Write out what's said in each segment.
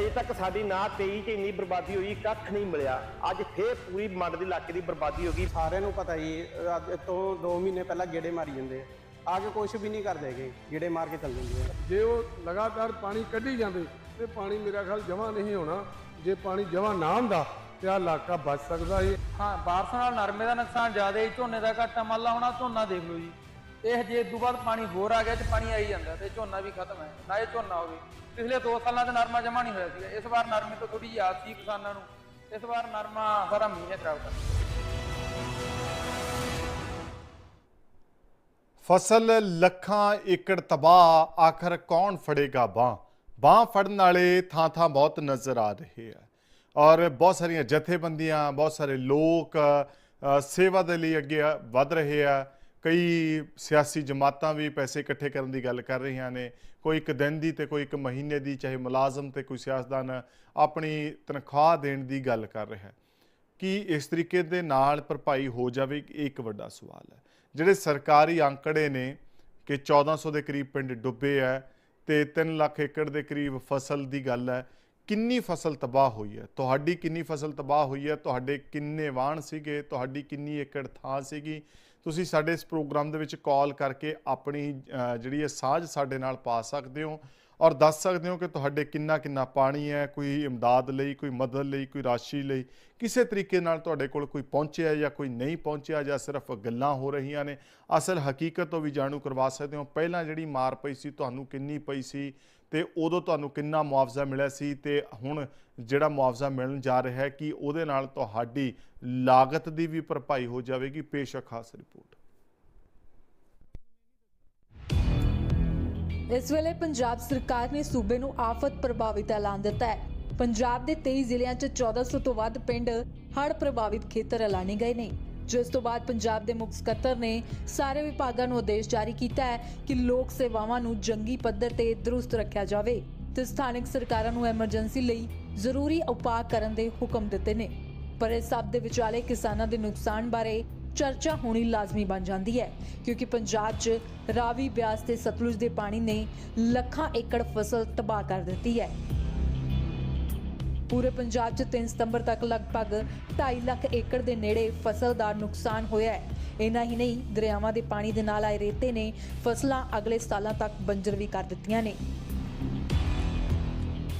ਅਜੇ ਤੱਕ ਸਾਡੀ ਨਾ 23 ਚ ਇੰਨੀ ਬਰਬਾਦੀ ਹੋਈ ਕੱਖ ਨਹੀਂ ਮਿਲਿਆ। ਅੱਜ ਫੇਰ ਪੂਰੀ ਮੰਡ ਦੇ ਇਲਾਕੇ ਦੀ ਬਰਬਾਦੀ ਹੋ ਗਈ। ਸਾਰਿਆਂ ਨੂੰ ਪਤਾ ਹੀ ਅੱਜ ਤੋਂ 2 ਮਹੀਨੇ ਪਹਿਲਾਂ ਗੇੜੇ ਮਾਰੀ ਜਾਂਦੇ ਆ। ਆ ਕੇ ਕੁਝ ਵੀ ਨਹੀਂ ਕਰਦੇਗੇ ਗੇੜੇ ਮਾਰ ਕੇ ਚੱਲ ਜਾਂਦੇ ਆ। ਜੇ ਉਹ ਲਗਾਤਾਰ ਪਾਣੀ ਕੱਢੀ ਜਾਂਦੇ ਤੇ ਪਾਣੀ ਮੇਰਾ ਖਿਆਲ ਜਮਾ ਨਹੀਂ ਹੋਣਾ। ਜੇ ਪਾਣੀ ਜਮਾ ਨਾ ਹੁੰਦਾ ਤੇ ਆਹ ਇਲਾਕਾ ਬਚ ਸਕਦਾ ਸੀ ਹਾਂ ਬਾਰਿਸ਼ ਨਾਲ ਨਰਮੇ ਦਾ ਨੁਕਸਾਨ ਜ਼ਿਆਦਾ ਹੀ ਝੋਨੇ ਦਾ ਘਾਟਾ ਮੰਨ ਲਾ ਹੋਣਾ ਝੋਨਾ ਦੇਖ ਲਓ ਜੀ। ਇਹ ਜੇ ਤੋਂ ਬਾਅਦ ਪਾਣੀ ਹੋਰ ਆ ਗਿਆ ਤੇ ਪਾਣੀ ਆਈ ਜਾਂਦਾ ਤੇ ਝੋਨਾ ਵੀ ਖਤਮ ਹੈ ਨਾ ਇਹ ਝੋਨਾ ਹੋਵੇ। ਪਿਛਲੇ 2 ਸਾਲਾਂ ਤੇ ਨਰਮਾ ਜਮਾ ਨਹੀਂ ਹੋਇਆ ਸੀਗਾ। ਇਸ ਵਾਰ ਨਰਮੇ ਤੋਂ ਥੋੜੀ ਜਿਹੀ ਆਸ ਸੀ ਕਿਸਾਨਾਂ ਨੂੰ। ਇਸ ਵਾਰ ਨਰਮਾ ਸਾਰਾ ਮਹੀਨੇ ਖਰਾਬ ਕਰ ਫਸਲ ਲੱਖਾਂ ਏਕੜ ਤਬਾਹ ਆਖਰ ਕੌਣ ਫੜੇਗਾ ਬਾਹ? ਬਾਹ ਫੜਨ ਵਾਲੇ ਥਾਂ ਥਾਂ ਬਹੁਤ ਨਜ਼ਰ ਆ ਰਹੇ ਆ। ਔਰ ਬਹੁਤ ਸਾਰੀਆਂ ਜਥੇਬੰਦੀਆਂ ਬਹੁਤ ਸਾਰੇ ਲੋਕ ਅ, ਸੇਵਾ ਦੇ ਲਈ ਅੱਗੇ ਆ- ਵੱਧ ਰਹੇ ਆ। ਕਈ ਸਿਆਸੀ ਜਮਾਤਾਂ ਵੀ ਪੈਸੇ ਇਕੱਠੇ ਕਰਨ ਦੀ ਗੱਲ ਕਰ ਰਹੀਆਂ ਨੇ। ਕੋਈ ਇੱਕ ਦਿਨ ਦੀ ਤੇ ਕੋਈ ਇੱਕ ਮਹੀਨੇ ਦੀ, ਚਾਹੇ ਮੁਲਾਜ਼ਮ ਤੇ ਕੋਈ ਸਿਆਸਤਦਾਨ ਆਪਣੀ ਤਨਖਾਹ ਦੇਣ ਦੀ ਗੱਲ ਕਰ ਰਿਹਾ ਹੈ। ਕੀ ਇਸ ਤਰੀਕੇ ਦੇ ਨਾਲ ਭਰਪਾਈ ਹੋ ਜਾਵੇ? ਇਹ ਇੱਕ ਵੱਡਾ ਸਵਾਲ ਹੈ। ਜਿਹੜੇ ਸਰਕਾਰੀ ਅੰਕੜੇ ਨੇ ਕਿ 1400 ਦੇ ਕਰੀਬ ਪਿੰਡ ਡੁੱਬੇ ਹੈ ਤੇ 3 ਲੱਖ ਏਕੜ ਦੇ ਕਰੀਬ ਫਸਲ ਦੀ ਗੱਲ ਹੈ, ਕਿੰਨੀ ਫਸਲ ਤਬਾਹ ਹੋਈ ਹੈ? ਤੁਹਾਡੀ ਕਿੰਨੀ ਫਸਲ ਤਬਾਹ ਹੋਈ ਹੈ? ਤੁਹਾਡੇ ਕਿੰਨੇ ਵਾਹਣ ਸੀਗੇ? ਤੁਹਾਡੀ ਕਿੰਨੀ ਏਕੜ ਥਾਂ ਸੀਗੀ? ਤੁਸੀਂ ਸਾਡੇ ਇਸ ਪ੍ਰੋਗਰਾਮ ਦੇ ਵਿੱਚ ਕਾਲ ਕਰਕੇ ਆਪਣੀ ਜਿਹੜੀ ਹੈ ਸਾਂਝ ਸਾਡੇ ਨਾਲ ਪਾ ਸਕਦੇ ਹੋ ਔਰ ਦੱਸ ਸਕਦੇ ਹੋ ਕਿ ਤੁਹਾਡੇ ਕਿੰਨਾ ਕਿੰਨਾ ਪਾਣੀ ਹੈ, ਕੋਈ ਇਮਦਾਦ ਲਈ, ਕੋਈ ਮਦਦ ਲਈ, ਕੋਈ ਰਾਸ਼ੀ ਲਈ, ਕਿਸੇ ਤਰੀਕੇ ਨਾਲ ਤੁਹਾਡੇ ਕੋਲ ਕੋਈ ਪਹੁੰਚਿਆ ਜਾਂ ਕੋਈ ਨਹੀਂ ਪਹੁੰਚਿਆ ਜਾਂ ਸਿਰਫ ਗੱਲਾਂ ਹੋ ਰਹੀਆਂ ਨੇ, ਅਸਲ ਹਕੀਕਤ ਤੋਂ ਵੀ ਜਾਣੂ ਕਰਵਾ ਸਕਦੇ ਹੋ। ਪਹਿਲਾਂ ਜਿਹੜੀ ਮਾਰ ਪਈ ਸੀ, ਤੁਹਾਨੂੰ ਕਿੰਨੀ ਪਈ ਸੀ? ਤੇ ਉਦੋਂ ਤੁਹਾਨੂੰ ਕਿੰਨਾ ਮੁਆਵਜ਼ਾ ਮਿਲਿਆ ਸੀ ਤੇ ਹੁਣ ਜਿਹੜਾ ਮੁਆਵਜ਼ਾ ਮਿਲਣ ਜਾ ਰਿਹਾ ਹੈ ਕਿ ਉਹਦੇ ਨਾਲ ਤੁਹਾਡੀ ਲਾਗਤ ਦੀ ਵੀ ਭਰਪਾਈ ਹੋ ਜਾਵੇਗੀ? ਪੇਸ਼ ਹੈ ਖਾਸ ਰਿਪੋਰਟ। ਇਸ ਵੇਲੇ ਪੰਜਾਬ ਸਰਕਾਰ ਨੇ ਸੂਬੇ ਨੂੰ ਆਫਤ ਪ੍ਰਭਾਵਿਤ ਐਲਾਨ ਦਿੱਤਾ ਹੈ। ਪੰਜਾਬ ਦੇ 23 ਜ਼ਿਲ੍ਹਿਆਂ 'ਚ 1400 ਤੋਂ ਵੱਧ ਪਿੰਡ ਹੜ੍ਹ ਪ੍ਰਭਾਵਿਤ ਖੇਤਰ ਐਲਾਨੇ ਗਏ ਨੇ। ਜਿਸ ਤੋਂ ਬਾਅਦ ਪੰਜਾਬ ਦੇ ਮੁੱਖ ਸਕੱਤਰ ਨੇ ਸਾਰੇ ਵਿਭਾਗਾਂ ਨੂੰ ਆਦੇਸ਼ ਜਾਰੀ ਕੀਤਾ ਹੈ ਕਿ ਲੋਕ ਸੇਵਾਵਾਂ ਨੂੰ ਜੰਗੀ ਪੱਧਰ ਤੇ ਦਰੁਸਤ ਰੱਖਿਆ ਜਾਵੇ ਤੇ ਸਥਾਨਕ ਸਰਕਾਰਾਂ ਨੂੰ ਐਮਰਜੈਂਸੀ ਲਈ ਜ਼ਰੂਰੀ ਉਪਾਅ ਕਰਨ ਦੇ ਹੁਕਮ ਦਿੱਤੇ ਨੇ। ਪਰ ਇਸ ਸਭ ਦੇ ਵਿਚਾਲੇ ਕਿਸਾਨਾਂ ਦੇ ਨੁਕਸਾਨ ਬਾਰੇ ਚਰਚਾ ਹੋਣੀ ਲਾਜ਼ਮੀ ਬਣ ਜਾਂਦੀ ਹੈ, ਕਿਉਂਕਿ ਪੰਜਾਬ 'ਚ ਰਾਵੀ ਬਿਆਸ ਤੇ ਸਤਲੁਜ ਦੇ ਪਾਣੀ ਨੇ ਲੱਖਾਂ ਏਕੜ ਫਸਲ ਤਬਾਹ ਕਰ ਦਿੱਤੀ ਹੈ। ਪੂਰੇ ਪੰਜਾਬ 'ਚ 3 ਸਤੰਬਰ ਤੱਕ ਲਗਭਗ 2.5 ਲੱਖ ਏਕੜ ਦੇ ਨੇੜੇ ਫਸਲ ਦਾ ਨੁਕਸਾਨ ਹੋਇਆ ਹੈ। ਇਨਾ ਹੀ ਨਹੀਂ, ਦਰਿਆਵਾਂ ਦੇ ਪਾਣੀ ਦੇ ਨਾਲ ਆਏ ਰੇਤੇ ਨੇ ਫਸਲਾਂ ਅਗਲੇ ਸਾਲਾਂ ਤੱਕ ਬੰਜਰ ਵੀ ਕਰ ਦਿੱਤੀਆਂ ਨੇ।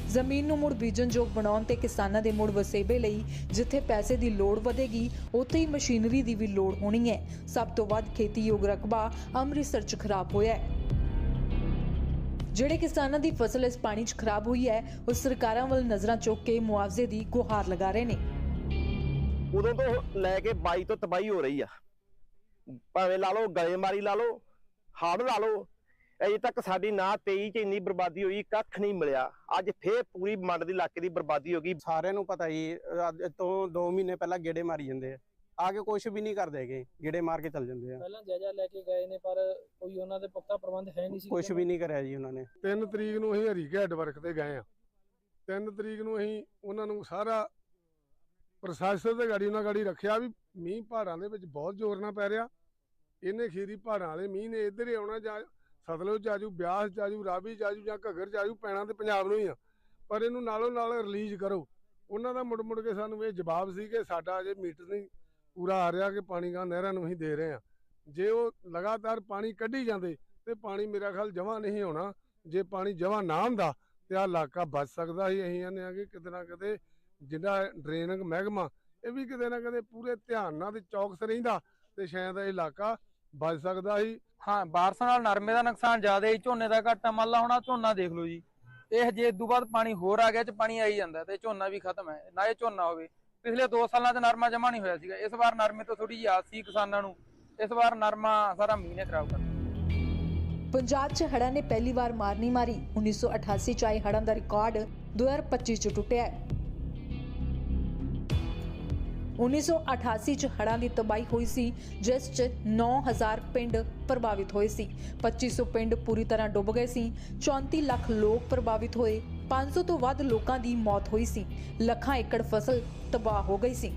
ਜ਼ਮੀਨ ਨੂੰ ਮੁੜ ਬੀਜਣਯੋਗ ਬਣਾਉਣ ਤੇ ਕਿਸਾਨਾਂ ਦੇ ਮੁੜ ਵਸੇਬੇ ਲਈ ਜਿੱਥੇ ਪੈਸੇ ਦੀ ਲੋੜ ਵਧੇਗੀ, ਉੱਥੇ ਹੀ ਮਸ਼ੀਨਰੀ ਦੀ ਵੀ ਲੋੜ ਹੋਣੀ ਹੈ। ਸਭ ਤੋਂ ਵੱਧ ਖੇਤੀਯੋਗ ਰਕਬਾ ਅੰਮ੍ਰਿਤਸਰ 'ਚ ਖਰਾਬ ਹੋਇਆ ਹੈ। ਜਿਹੜੇ ਕਿਸਾਨਾਂ ਦੀ ਫਸਲ ਇਸ ਪਾਣੀ 'ਚ ਖਰਾਬ ਹੋਈ ਹੈ ਉਹ ਸਰਕਾਰਾਂ ਵੱਲ ਨਜ਼ਰਾਂ ਚੁੱਕ ਕੇ ਮੁਆਵਜ਼ੇ ਦੀ ਗੁਹਾਰ ਲਗਾ ਰਹੇ ਨੇ। ਉਦੋਂ ਤੋਂ ਲੈ ਕੇ 22 ਤੋਂ ਤਬਾਹੀ ਹੋ ਰਹੀ ਆ। ਭਾਵੇਂ ਲਾ ਲਓ ਗਲੇਮਾਰੀ ਲਾ ਲਓ ਹੜ੍ਹ ਲਾ ਲਓ ਅਜੇ ਤੱਕ ਸਾਡੀ ਨਾ 23 ਚ ਇੰਨੀ ਬਰਬਾਦੀ ਹੋਈ ਕੱਖ ਨਹੀਂ ਮਿਲਿਆ। ਅੱਜ ਫੇਰ ਪੂਰੀ ਮੰਡ ਦੇ ਇਲਾਕੇ ਦੀ ਬਰਬਾਦੀ ਹੋ ਗਈ। ਸਾਰਿਆਂ ਨੂੰ ਪਤਾ ਹੀ ਅੱਜ ਤੋਂ 2 ਮਹੀਨੇ ਪਹਿਲਾਂ ਗੇੜੇ ਮਾਰੀ ਜਾਂਦੇ ਆ। ਆ ਕੇ ਕੁਝ ਵੀ ਨਹੀਂ ਕਰਦੇਗੇ ਗੇੜੇ ਮਾਰ ਕੇ ਚੱਲ ਜਾਂਦੇ ਆ। ਪਹਿਲਾਂ ਜਾਇਜ਼ਾ ਲੈ ਕੇ ਗਏ ਨੇ ਪਰ ਕੋਈ ਉਹਨਾਂ ਦੇ ਪੁਖਤਾ ਪ੍ਰਬੰਧ ਹੈ ਨਹੀਂ ਸੀ ਕੁਝ ਵੀ ਨਹੀਂ ਕਰਿਆ ਜੀ ਉਹਨਾਂ ਨੇ। 3 ਤਰੀਕ ਨੂੰ ਅਸੀਂ ਹਰੀਕੇ ਹੈੱਡ ਵਰਕ ਤੇ ਗਏ ਆ। 3 ਤਰੀਕ ਨੂੰ ਅਸੀਂ ਉਹਨਾਂ ਨੂੰ ਸਾਰਾ ਪ੍ਰਸ਼ਾਸਨ ਦੇ ਗਾੜੀ ਉਹਨਾਂ ਗਾੜੀ ਰੱਖਿਆ ਵੀ ਮੀਂਹ ਪਹਾੜਾਂ ਦੇ ਵਿੱਚ ਬਹੁਤ ਜ਼ੋਰ ਨਾਲ ਪੈ ਰਿਹਾ। ਇਹਨੇ ਖੀਰੀ ਪਹਾੜਾਂ ਵਾਲੇ ਮੀਂਹ ਨੇ ਇੱਧਰ ਹੀ ਆਉਣਾ ਜਾਂ ਸਤਲੁਜ ਜਾਜੂ ਬਿਆਸ ਜਾਜੂ ਰਾਵੀ ਜਾਜੂ ਜਾਂ ਘੱਗਰ ਜਾਜੂ ਪੈਣਾ ਤੇ ਪੰਜਾਬ ਨੂੰ ਹੀ ਆ। ਪਰ ਇਹਨੂੰ ਨਾਲੋਂ ਨਾਲ ਰਿਲੀਜ਼ ਕਰੋ। ਉਹਨਾਂ ਦਾ ਮੁੜ ਮੁੜ ਕੇ ਸਾਨੂੰ ਇਹ ਜਵਾਬ ਸੀ ਕਿ ਸਾਡਾ ਅਜੇ ਮੀਟਰ ਨਹੀਂ ਪੂਰਾ ਆ ਰਿਹਾ ਕਿ ਪਾਣੀ ਗਾਂ ਨਹਿਰਾਂ ਨੂੰ ਹੀ ਦੇ ਰਹੇ ਆ। ਜੇ ਉਹ ਲਗਾਤਾਰ ਪਾਣੀ ਕੱਢੀ ਜਾਂਦੇ, ਤੇ ਪਾਣੀ ਮੇਰਾ ਖਿਆਲ ਜਮਾ ਨਹੀਂ ਹੋਣਾ। ਜੇ ਪਾਣੀ ਜਮਾ ਨਾ ਹੁੰਦਾ, ਤੇ ਆਹ ਇਲਾਕਾ ਬਚ ਸਕਦਾ ਸੀ। ਅਸੀਂ ਕਹਿੰਦੇ ਆ ਕਿ ਕਿਤੇ ਨਾ ਕਿਤੇ ਜਿਹੜਾ ਡਰੇਨਿੰਗ ਮਹਿਕਮਾ, ਇਹ ਵੀ ਕਿਤੇ ਨਾ ਕਿਤੇ ਪੂਰੇ ਧਿਆਨ ਨਾਲ ਤੇ ਚੌਕਸ ਰਹਿੰਦਾ, ਤੇ ਸ਼ਾਇਦ ਇਹ ਇਲਾਕਾ ਬਚ ਸਕਦਾ ਸੀ। ਹਾਂ, ਬਾਰਿਸ਼ ਨਾਲ ਨਰਮੇ ਦਾ ਨੁਕਸਾਨ ਜ਼ਿਆਦਾ ਹੀ ਝੋਨੇ ਦਾ ਘਾਟਾ ਮੰਨ ਲਾ ਹੋਣਾ ਝੋਨਾ ਦੇਖ ਲਓ ਜੀ। ਇਹ ਜੇ ਤੋਂ ਬਾਅਦ ਪਾਣੀ ਹੋਰ ਆ ਗਿਆ ਚ ਪਾਣੀ ਆਈ ਜਾਂਦਾ ਤੇ ਝੋਨਾ ਵੀ ਖਤਮ ਹੈ। ਨਾ ਇਹ ਝੋਨਾ ਹੋਵੇ। ਪਿਛਲੇ 2 ਸਾਲਾਂ ਤੇ ਨਰਮਾ ਜਮਾ ਨਹੀਂ ਹੋਇਆ ਸੀਗਾ। ਇਸ ਵਾਰ ਨਰਮੇ ਤੋਂ ਥੋੜੀ ਜਿਹੀ ਆਸ ਸੀ ਕਿਸਾਨਾਂ ਨੂੰ। ਇਸ ਵਾਰ ਨਰਮਾ ਸਾਰਾ ਮਹੀਨੇ ਖਰਾਬ ਕਰ ਪੰਜਾਬ 'ਚ ਹੜ੍ਹਾਂ ਨੇ ਪਹਿਲੀ ਵਾਰ ਮਾਰ। ਨਹੀਂ ਮਾਰੀ 1988 'ਚ ਆਏ ਹੜ੍ਹਾਂ ਦਾ ਰਿਕਾਰਡ 2025 'ਚ ਟੁੱਟਿਆ। 1988 ਚ ਹੜ੍ਹਾਂ ਦੀ ਤਬਾਹੀ ਹੋਈ ਸੀ, ਜਿਸ ਚ 9000 ਪਿੰਡ ਪ੍ਰਭਾਵਿਤ ਹੋਏ ਸੀ। 2500 ਪਿੰਡ ਪੂਰੀ ਤਰ੍ਹਾਂ ਡੁੱਬ ਗਏ ਸੀ। 34 ਲੱਖ ਲੋਕ ਪ੍ਰਭਾਵਿਤ ਹੋਏ। 500 ਤੋਂ ਵੱਧ ਲੋਕਾਂ ਦੀ ਮੌਤ ਹੋਈ ਸੀ। ਲੱਖਾਂ ਏਕੜ ਫਸਲ ਤਬਾਹ ਹੋ ਗਈ ਸੀ।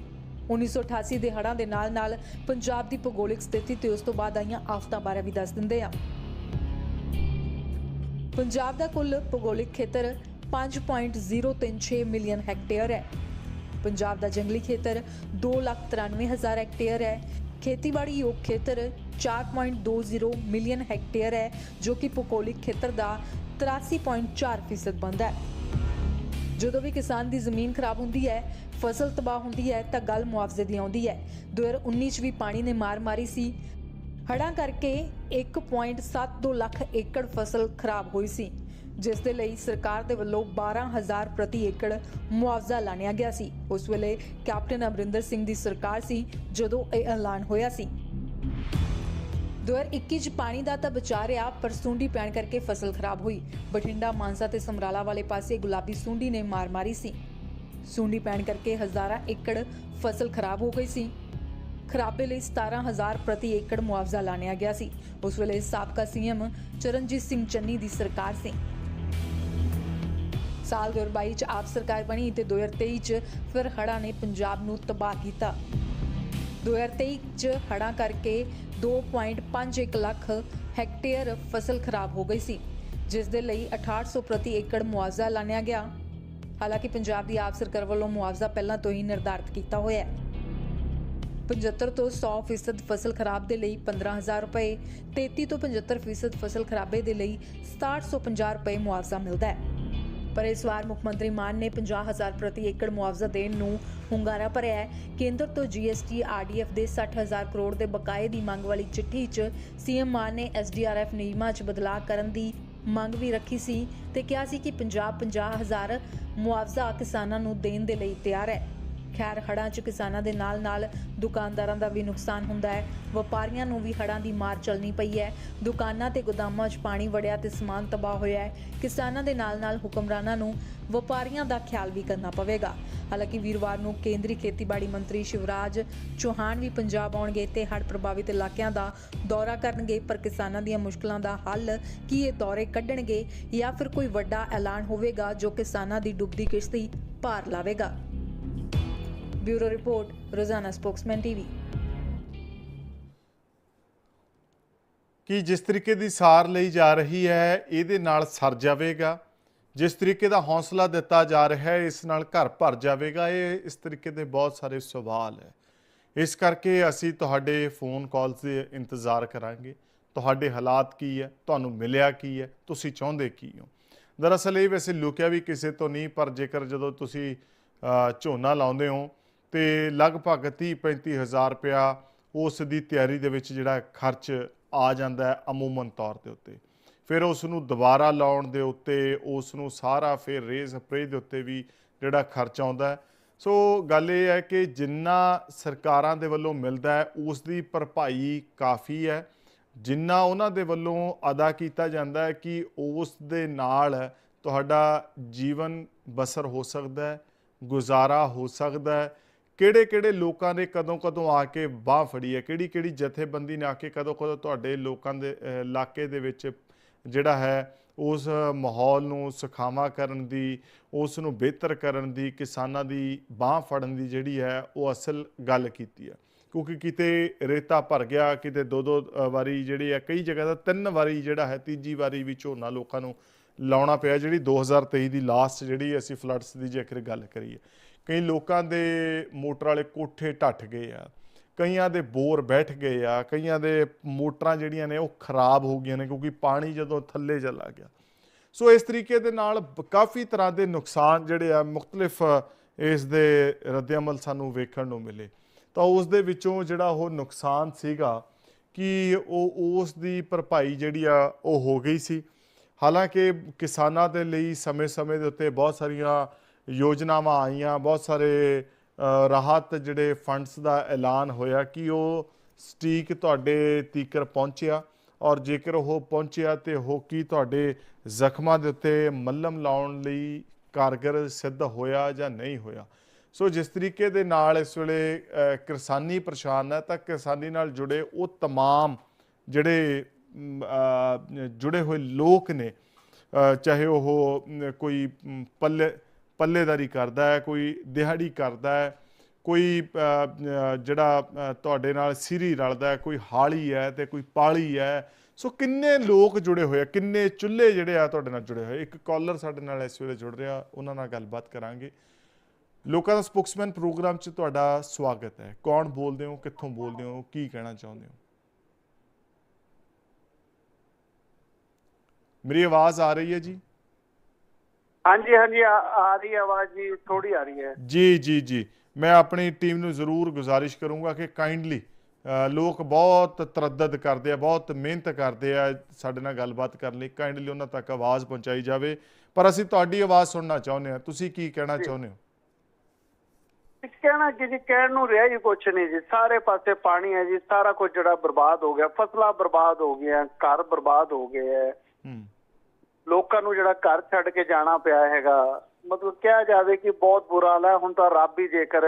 1988 ਦੇ ਹੜ੍ਹਾਂ ਦੇ ਨਾਲ-ਨਾਲ ਪੰਜਾਬ ਦੀ ਭੂਗੋਲਿਕ ਸਥਿਤੀ ਤੇ ਉਸ ਤੋਂ ਬਾਅਦ ਆਈਆਂ ਆਫਤਾਂ ਬਾਰੇ ਵੀ ਦੱਸ ਦਿੰਦੇ ਆ ਪੰਜਾਬ ਦਾ ਕੁੱਲ ਭੂਗੋਲਿਕ ਖੇਤਰ 5.036 ਮਿਲੀਅਨ ਹੈਕਟੇਅਰ ਹੈ। ਪੰਜਾਬ ਦਾ ਜੰਗਲੀ ਖੇਤਰ 2,93,000 ਹੈਕਟੇਅਰ ਹੈ। ਖੇਤੀਬਾੜੀ ਯੋਗ ਖੇਤਰ 4.20 ਮਿਲੀਅਨ ਹੈਕਟੇਅਰ ਹੈ ਜੋ ਕਿ ਭੂਗੋਲਿਕ ਖੇਤਰ ਦਾ 83.4% ਬਣਦਾ ਹੈ। ਜਦੋਂ ਵੀ ਕਿਸਾਨ ਦੀ ਜ਼ਮੀਨ ਖਰਾਬ ਹੁੰਦੀ ਹੈ, ਫਸਲ ਤਬਾਹ ਹੁੰਦੀ ਹੈ, ਤਾਂ ਗੱਲ ਮੁਆਵਜ਼ੇ ਦੀ ਆਉਂਦੀ ਹੈ। 2019 ਚ ਵੀ ਪਾਣੀ ਨੇ ਮਾਰ ਮਾਰੀ ਸੀ। ਹੜ੍ਹਾਂ ਕਰਕੇ 1.72 ਲੱਖ ਏਕੜ ਫਸਲ ਖਰਾਬ ਹੋਈ ਸੀ, ਜਿਸ ਦੇ ਲਈ ਸਰਕਾਰ ਦੇ ਵੱਲੋਂ 12000 ਪ੍ਰਤੀ ਏਕੜ ਮੁਆਵਜ਼ਾ ਲਾਣਿਆ ਗਿਆ ਸੀ। ਉਸ ਵੇਲੇ ਕੈਪਟਨ ਅਮਰਿੰਦਰ ਸਿੰਘ ਦੀ ਸਰਕਾਰ ਸੀ, ਜਦੋਂ ਇਹ ਐਲਾਨ ਹੋਇਆ ਸੀ। 2021 ਚ ਪਾਣੀ ਦਾ ਤਾਂ ਬਚਾ ਰਿਹਾ, ਪਰ ਸੁੰਡੀ ਪੈਣ ਕਰਕੇ ਫਸਲ ਖਰਾਬ ਹੋਈ। ਬਠਿੰਡਾ, ਮਾਨਸਾ ਤੇ ਸਮਰਾਲਾ ਵਾਲੇ ਪਾਸੇ ਗੁਲਾਬੀ ਸੁੰਡੀ ਨੇ ਮਾਰ ਮਾਰੀ ਸੀ। ਸੁੰਡੀ ਪੈਣ ਕਰਕੇ ਹਜ਼ਾਰਾਂ ਏਕੜ ਫਸਲ ਖਰਾਬ ਹੋ ਗਈ ਸੀ। ਖਰਾਬੇ ਲਈ 17000 ਪ੍ਰਤੀ ਏਕੜ ਮੁਆਵਜ਼ਾ ਲਾਣਿਆ ਗਿਆ ਸੀ। ਉਸ ਵੇਲੇ ਸਾਬਕਾ ਸੀਐਮ ਚਰਨਜੀਤ ਸਿੰਘ ਚੰਨੀ ਦੀ ਸਰਕਾਰ ਸੀ। ਸਾਲ 2022 ਚ ਆਪ ਸਰਕਾਰ ਬਣੀ ਤੇ 2023 ਚ ਫਿਰ ਹੜਾ ਨੇ ਪੰਜਾਬ ਨੂੰ ਤਬਾਹ ਕੀਤਾ। 2023 ਚ ਹੜ੍ਹਾਂ ਕਰਕੇ 2.51 ਲੱਖ ਹੈਕਟੇਅਰ ਫਸਲ ਖਰਾਬ ਹੋ ਗਈ ਸੀ, ਜਿਸ ਦੇ ਲਈ 6800 ਪ੍ਰਤੀ ਏਕੜ ਮੁਆਵਜ਼ਾ ਲਾਣਿਆ ਗਿਆ। ਹਾਲਾਂਕਿ ਪੰਜਾਬ ਦੀ ਆਪ ਸਰਕਾਰ ਵੱਲੋਂ ਮੁਆਵਜ਼ਾ ਪਹਿਲਾਂ ਤੋਂ ਹੀ ਨਿਰਧਾਰਤ ਕੀਤਾ ਹੋਇਆ ਹੈ। 75 ਤੋਂ 100% ਫਸਲ ਖਰਾਬ ਦੇ ਲਈ 15000 ਰੁਪਏ 33 ਤੋਂ 75% ਫਸਲ ਖਰਾਬੇ ਦੇ ਲਈ 6750 ਰੁਪਏ ਮੁਆਵਜ਼ਾ ਮਿਲਦਾ ਹੈ। ਪਰ ਇਸ ਵਾਰ ਮੁੱਖ ਮੰਤਰੀ ਮਾਨ ਨੇ 50000 ਪ੍ਰਤੀ ਏਕੜ ਮੁਆਵਜ਼ਾ ਦੇਣ ਨੂੰ ਹੁੰਗਾਰਾ ਭਰਿਆ ਹੈ। ਕੇਂਦਰ ਤੋਂ ਜੀਐਸਟੀ, ਆਰਡੀਐਫ ਦੇ 60000 ਕਰੋੜ ਦੇ ਬਕਾਏ ਦੀ ਮੰਗ ਵਾਲੀ ਚਿੱਠੀ 'ਚ ਸੀਐਮ ਮਾਨ ਨੇ ਐਸਡੀਆਰਐਫ ਨਿਯਮਾਂ 'ਚ ਬਦਲਾਅ ਕਰਨ ਦੀ ਮੰਗ ਵੀ ਰੱਖੀ ਸੀ ਤੇ ਕਿਹਾ ਸੀ ਕਿ ਪੰਜਾਬ 50000 ਮੁਆਵਜ਼ਾ ਕਿਸਾਨਾਂ ਨੂੰ ਦੇਣ ਦੇ ਲਈ ਤਿਆਰ ਹੈ। ਖੈਰ ਹੜ੍ਹਾਂ 'ਚ ਕਿਸਾਨਾਂ ਦੇ ਨਾਲ-ਨਾਲ ਦੁਕਾਨਦਾਰਾਂ ਦਾ ਵੀ ਨੁਕਸਾਨ ਹੁੰਦਾ ਹੈ। ਵਪਾਰੀਆਂ ਨੂੰ ਵੀ ਹੜ੍ਹਾਂ ਦੀ ਮਾਰ ਚੱਲਣੀ ਪਈ ਹੈ। ਦੁਕਾਨਾਂ ਤੇ ਗੋਦਾਮਾਂ 'ਚ ਪਾਣੀ ਵੜਿਆ ਤੇ ਸਮਾਨ ਤਬਾਹ ਹੋਇਆ ਹੈ। ਕਿਸਾਨਾਂ ਦੇ ਨਾਲ-ਨਾਲ ਹੁਕਮਰਾਨਾਂ ਨੂੰ ਵਪਾਰੀਆਂ ਦਾ ਖਿਆਲ ਵੀ ਕਰਨਾ ਪਵੇਗਾ। ਹਾਲਾਂਕਿ ਵੀਰਵਾਰ ਨੂੰ ਕੇਂਦਰੀ ਖੇਤੀਬਾੜੀ ਮੰਤਰੀ ਸ਼ਿਵਰਾਜ ਚੌਹਾਨ ਵੀ ਪੰਜਾਬ ਆਉਣਗੇ ਤੇ ਹੜ੍ਹ ਪ੍ਰਭਾਵਿਤ ਇਲਾਕਿਆਂ ਦਾ ਦੌਰਾ ਕਰਨਗੇ, ਪਰ ਕਿਸਾਨਾਂ ਦੀਆਂ ਮੁਸ਼ਕਲਾਂ ਦਾ ਹੱਲ ਕੀ ਇਹ ਦੌਰੇ ਕੱਢਣਗੇ ਜਾਂ ਫਿਰ ਕੋਈ ਵੱਡਾ ਐਲਾਨ ਹੋਵੇਗਾ ਜੋ ਕਿਸਾਨਾਂ ਦੀ ਡੁੱਬਦੀ ਕਿਸ਼ਤੀ ਭਾਰ ਲਾਵੇਗਾ? Bureau report, Rozana Spokesman TV. ਕਿ ਜਿਸ ਤਰੀਕੇ ਦੀ ਸਾਰ ਲਈ ਜਾ ਰਹੀ ਹੈ, ਇਹਦੇ ਨਾਲ ਸਰ ਜਾਵੇਗਾ? ਜਿਸ ਤਰੀਕੇ ਦਾ ਹੌਸਲਾ ਦਿੱਤਾ ਜਾ ਰਿਹਾ ਹੈ, ਇਸ ਨਾਲ ਘਰ ਭਰ ਜਾਵੇਗਾ? ਇਹ ਇਸ ਤਰੀਕੇ ਦੇ ਬਹੁਤ ਸਾਰੇ ਸਵਾਲ ਹੈ। ਇਸ ਕਰਕੇ ਅਸੀਂ ਤੁਹਾਡੇ ਫੋਨ ਕਾਲਸ ਦੇ ਇੰਤਜ਼ਾਰ ਕਰਾਂਗੇ। ਤੁਹਾਡੇ ਹਾਲਾਤ ਕੀ ਹੈ? ਤੁਹਾਨੂੰ ਮਿਲਿਆ ਕੀ ਹੈ? ਤੁਸੀਂ ਚਾਹੁੰਦੇ ਕੀ ਹੋ? ਦਰਅਸਲ ਇਹ ਵੈਸੇ ਲੁਕਿਆ ਵੀ ਕਿਸੇ ਤੋਂ ਨਹੀਂ, ਪਰ ਜੇਕਰ ਜਦੋਂ ਤੁਸੀਂ ਝੋਨਾ ਲਾਉਂਦੇ ਹੋ ਤੇ ਲਗਭਗ 30 35 ਹਜ਼ਾਰ ਰੁਪਇਆ ਉਸ ਦੀ ਤਿਆਰੀ ਦੇ ਵਿੱਚ ਜਿਹੜਾ ਖਰਚ ਆ ਜਾਂਦਾ ਹੈ ਅਮੂਮਨ ਤੌਰ ਦੇ ਉੱਤੇ। ਫਿਰ ਉਸ ਨੂੰ ਦੁਬਾਰਾ ਲਾਉਣ ਦੇ ਉੱਤੇ ਉਸ ਨੂੰ ਸਾਰਾ ਫਿਰ ਰੇ ਸਪਰੇਅ ਦੇ ਉੱਤੇ ਵੀ ਜਿਹੜਾ ਖਰਚ ਆਉਂਦਾ ਹੈ। ਸੋ ਗੱਲ ਇਹ ਹੈ ਕਿ ਜਿੰਨਾ ਸਰਕਾਰਾਂ ਦੇ ਵੱਲੋਂ ਮਿਲਦਾ ਹੈ ਉਸ ਦੀ ਭਰਪਾਈ ਕਾਫੀ ਹੈ। ਜਿੰਨਾ ਉਹਨਾਂ ਦੇ ਵੱਲੋਂ ਅਦਾ ਕੀਤਾ ਜਾਂਦਾ ਹੈ ਕਿ ਉਸ ਦੇ ਨਾਲ ਤੁਹਾਡਾ ਜੀਵਨ ਬਸਰ ਹੋ ਸਕਦਾ ਹੈ, ਗੁਜ਼ਾਰਾ ਹੋ ਸਕਦਾ ਹੈ ਕਿਹੜੇ ਕਿਹੜੇ ਲੋਕਾਂ ਨੇ ਕਦੋਂ ਕਦੋਂ ਆ ਕੇ ਬਾਹ ਫੜੀ ਹੈ? ਕਿਹੜੀ ਕਿਹੜੀ ਜਥੇਬੰਦੀ ਨੇ ਆ ਕੇ ਕਦੋਂ ਕਦੋਂ ਤੁਹਾਡੇ ਲੋਕਾਂ ਦੇ ਇਲਾਕੇ ਦੇ ਵਿੱਚ ਜਿਹੜਾ ਹੈ, ਉਸ ਮਾਹੌਲ ਨੂੰ ਸੁਖਾਵਾਂ ਕਰਨ ਦੀ, ਉਸ ਨੂੰ ਬਿਹਤਰ ਕਰਨ ਦੀ, ਕਿਸਾਨਾਂ ਦੀ ਬਾਹ ਫੜਨ ਦੀ ਜਿਹੜੀ ਹੈ, ਉਹ ਅਸਲ ਗੱਲ ਕੀਤੀ ਹੈ? ਕਿਉਂਕਿ ਕਿਤੇ ਰੇਤਾ ਭਰ ਗਿਆ, ਕਿਤੇ ਦੋ ਦੋ ਵਾਰੀ ਜਿਹੜੀ ਹੈ ਕਈ ਜਗ੍ਹਾ ਦਾ ਤਿੰਨ ਵਾਰੀ ਜਿਹੜਾ ਹੈ, ਤੀਜੀ ਵਾਰੀ ਵੀ ਝੋਨਾ ਲੋਕਾਂ ਨੂੰ ਲਾਉਣਾ ਪਿਆ, ਜਿਹੜੀ 2023 ਦੀ ਲਾਸਟ ਜਿਹੜੀ ਅਸੀਂ ਫਲੱਡਸ ਦੀ ਜੇਕਰ ਗੱਲ ਕਰੀਏ। ਕਈ ਲੋਕਾਂ ਦੇ ਮੋਟਰ ਵਾਲੇ ਕੋਠੇ ਟੱਟ ਗਏ ਆ, ਕਈਆਂ ਦੇ ਬੋਰ ਬੈਠ ਗਏ ਆ, ਕਈਆਂ ਦੇ ਮੋਟਰਾਂ ਜਿਹੜੀਆਂ ਨੇ ਉਹ ਖਰਾਬ ਹੋ ਗਈਆਂ ਨੇ ਕਿਉਂਕਿ ਪਾਣੀ ਜਦੋਂ ਥੱਲੇ ਚਲਾ ਗਿਆ। ਸੋ ਇਸ ਤਰੀਕੇ ਦੇ ਨਾਲ ਕਾਫੀ ਤਰ੍ਹਾਂ ਦੇ ਨੁਕਸਾਨ ਜਿਹੜੇ ਆ ਮੁxtਲਿਫ, ਇਸ ਦੇ ਰੱਦੇਅਮਲ ਸਾਨੂੰ ਵੇਖਣ ਨੂੰ ਮਿਲੇ। ਤਾਂ ਉਸ ਦੇ ਵਿੱਚੋਂ ਜਿਹੜਾ ਉਹ ਨੁਕਸਾਨ ਸੀਗਾ ਕਿ ਉਹ ਉਸ ਦੀ ਭਰਪਾਈ ਜਿਹੜੀ ਆ ਉਹ ਹੋ ਗਈ ਸੀ। ਹਾਲਾਂਕਿ ਕਿਸਾਨਾਂ ਦੇ ਲਈ ਸਮੇਂ-ਸਮੇਂ ਦੇ ਉੱਤੇ ਬਹੁਤ ਸਾਰੀਆਂ ਯੋਜਨਾਵਾਂ ਆਈਆਂ ਬਹੁਤ ਸਾਰੇ ਅ, ਰਾਹਤ ਜਿਹੜੇ ਫੰਡਸ ਦਾ ਐਲਾਨ ਹੋਇਆ ਕਿ ਉਹ ਸਟੀਕ ਤੁਹਾਡੇ ਤੀਕਰ ਪਹੁੰਚਿਆ ਔਰ ਜੇਕਰ ਉਹ ਪਹੁੰਚਿਆ ਤੇ ਉਹ ਕੀ ਤੁਹਾਡੇ ਜ਼ਖਮਾਂ ਦੇ ਉੱਤੇ ਮੱਲਮ ਲਾਉਣ ਲਈ ਕਾਰਗਰ ਸਿੱਧ ਹੋਇਆ ਜਾਂ ਨਹੀਂ ਹੋਇਆ ਸੋ ਜਿਸ ਤਰੀਕੇ ਦੇ ਨਾਲ ਇਸ ਵੇਲੇ ਅ, ਕਿਸਾਨੀ ਪਰੇਸ਼ਾਨ ਹੈ ਤਾਂ ਕਿਸਾਨੀ ਨਾਲ ਜੁੜੇ ਉਹ तमाम ਜਿਹੜੇ ਮ, ਅ, ਜੁੜੇ ਹੋਏ ਲੋਕ ਨੇ ਅ, ਚਾਹੇ ਉਹ ਮ, ਕੋਈ ਮ, ਪੱਲੇ ਪੱਲੇਦਾਰੀ ਕਰਦਾ ਹੈ, ਕੋਈ ਦਿਹਾੜੀ ਕਰਦਾ ਹੈ, ਕੋਈ ਜਿਹੜਾ ਤੁਹਾਡੇ ਨਾਲ ਸਿਰੀ ਰਲਦਾ ਹੈ, ਕੋਈ ਹਾਲੀ ਹੈ ਤੇ ਕੋਈ ਪਾਲੀ ਹੈ। ਸੋ ਕਿੰਨੇ ਲੋਕ ਜੁੜੇ ਹੋਏ ਆ, ਕਿੰਨੇ ਚੁੱਲ੍ਹੇ ਜਿਹੜੇ ਆ ਤੁਹਾਡੇ ਨਾਲ ਜੁੜੇ ਹੋਏ ਇੱਕ ਕਾਲਰ ਸਾਡੇ ਨਾਲ ਇਸ ਵੇਲੇ ਜੁੜ ਰਿਹਾ, ਉਹਨਾਂ ਨਾਲ ਗੱਲਬਾਤ ਕਰਾਂਗੇ। ਲੋਕਾਂ ਦਾ ਸਪੋਕਸਮੈਨ ਪ੍ਰੋਗਰਾਮ 'ਚ ਤੁਹਾਡਾ ਸਵਾਗਤ ਹੈ। ਕੌਣ ਬੋਲਦੇ ਹੋ, ਕਿੱਥੋਂ ਬੋਲਦੇ ਹੋ, ਕੀ ਕਹਿਣਾ ਚਾਹੁੰਦੇ ਹੋ? ਮੇਰੀ ਆਵਾਜ਼ ਆ ਰਹੀ ਹੈ ਜੀ? ਹਾਂਜੀ ਹਾਂਜੀ ਆ ਆ ਰਹੀ ਆਵਾਜ਼ ਜੀ ਥੋੜੀ ਆ ਰਹੀ ਹੈ। ਜੀ ਜੀ ਜੀ। ਮੈਂ ਆਪਣੀ ਟੀਮ ਨੂੰ ਜ਼ਰੂਰ ਗੁਜ਼ਾਰਿਸ਼ ਕਰੂੰਗਾ ਕਿ ਕਾਈਂਡਲੀ ਲੋਕ ਬਹੁਤ ਤਰੱਦਦ ਕਰਦੇ ਆ ਬਹੁਤ ਮਿਹਨਤ ਕਰਦੇ ਆ ਸਾਡੇ ਨਾਲ ਗੱਲਬਾਤ ਕਰਨ ਲਈ। ਕਾਈਂਡਲੀ ਉਹਨਾਂ ਤੱਕ ਆਵਾਜ਼ ਪਹੁੰਚਾਈ ਜਾਵੇ। ਪਰ ਅਸੀਂ ਤੁਹਾਡੀ ਆਵਾਜ਼ ਸੁਣਨਾ ਚਾਹੁੰਦੇ ਹਾਂ। ਤੁਸੀਂ ਕੀ ਕਹਿਣਾ ਚਾਹੁੰਦੇ ਹੋ? ਕਹਿਣਾ ਕਿ ਜੀ ਕਹਿਣ ਨੂੰ ਰਿਹਾ ਹੀ ਕੁਛ ਨਹੀਂ ਜੀ। ਸਾਰੇ ਪਾਸੇ ਪਾਣੀ ਹੈ ਜੀ ਸਾਰਾ ਕੁਝ ਜਿਹੜਾ ਬਰਬਾਦ ਹੋ ਗਿਆ। ਫਸਲਾਂ ਬਰਬਾਦ ਹੋ ਗਈਆਂ ਘਰ ਬਰਬਾਦ ਹੋ ਗਏ ਹੈ। ਹੂੰ। ਲੋਕਾਂ ਨੂੰ ਜਿਹੜਾ ਘਰ ਛੱਡ ਕੇ ਜਾਣਾ ਪਿਆ ਹੈਗਾ, ਮਤਲਬ ਕਿਹਾ ਜਾਵੇ ਕਿ ਬਹੁਤ ਬੁਰਾ ਹਾਲ ਹੈ, ਹੁਣ ਤਾਂ ਰੱਬ ਹੀ ਜੇਕਰ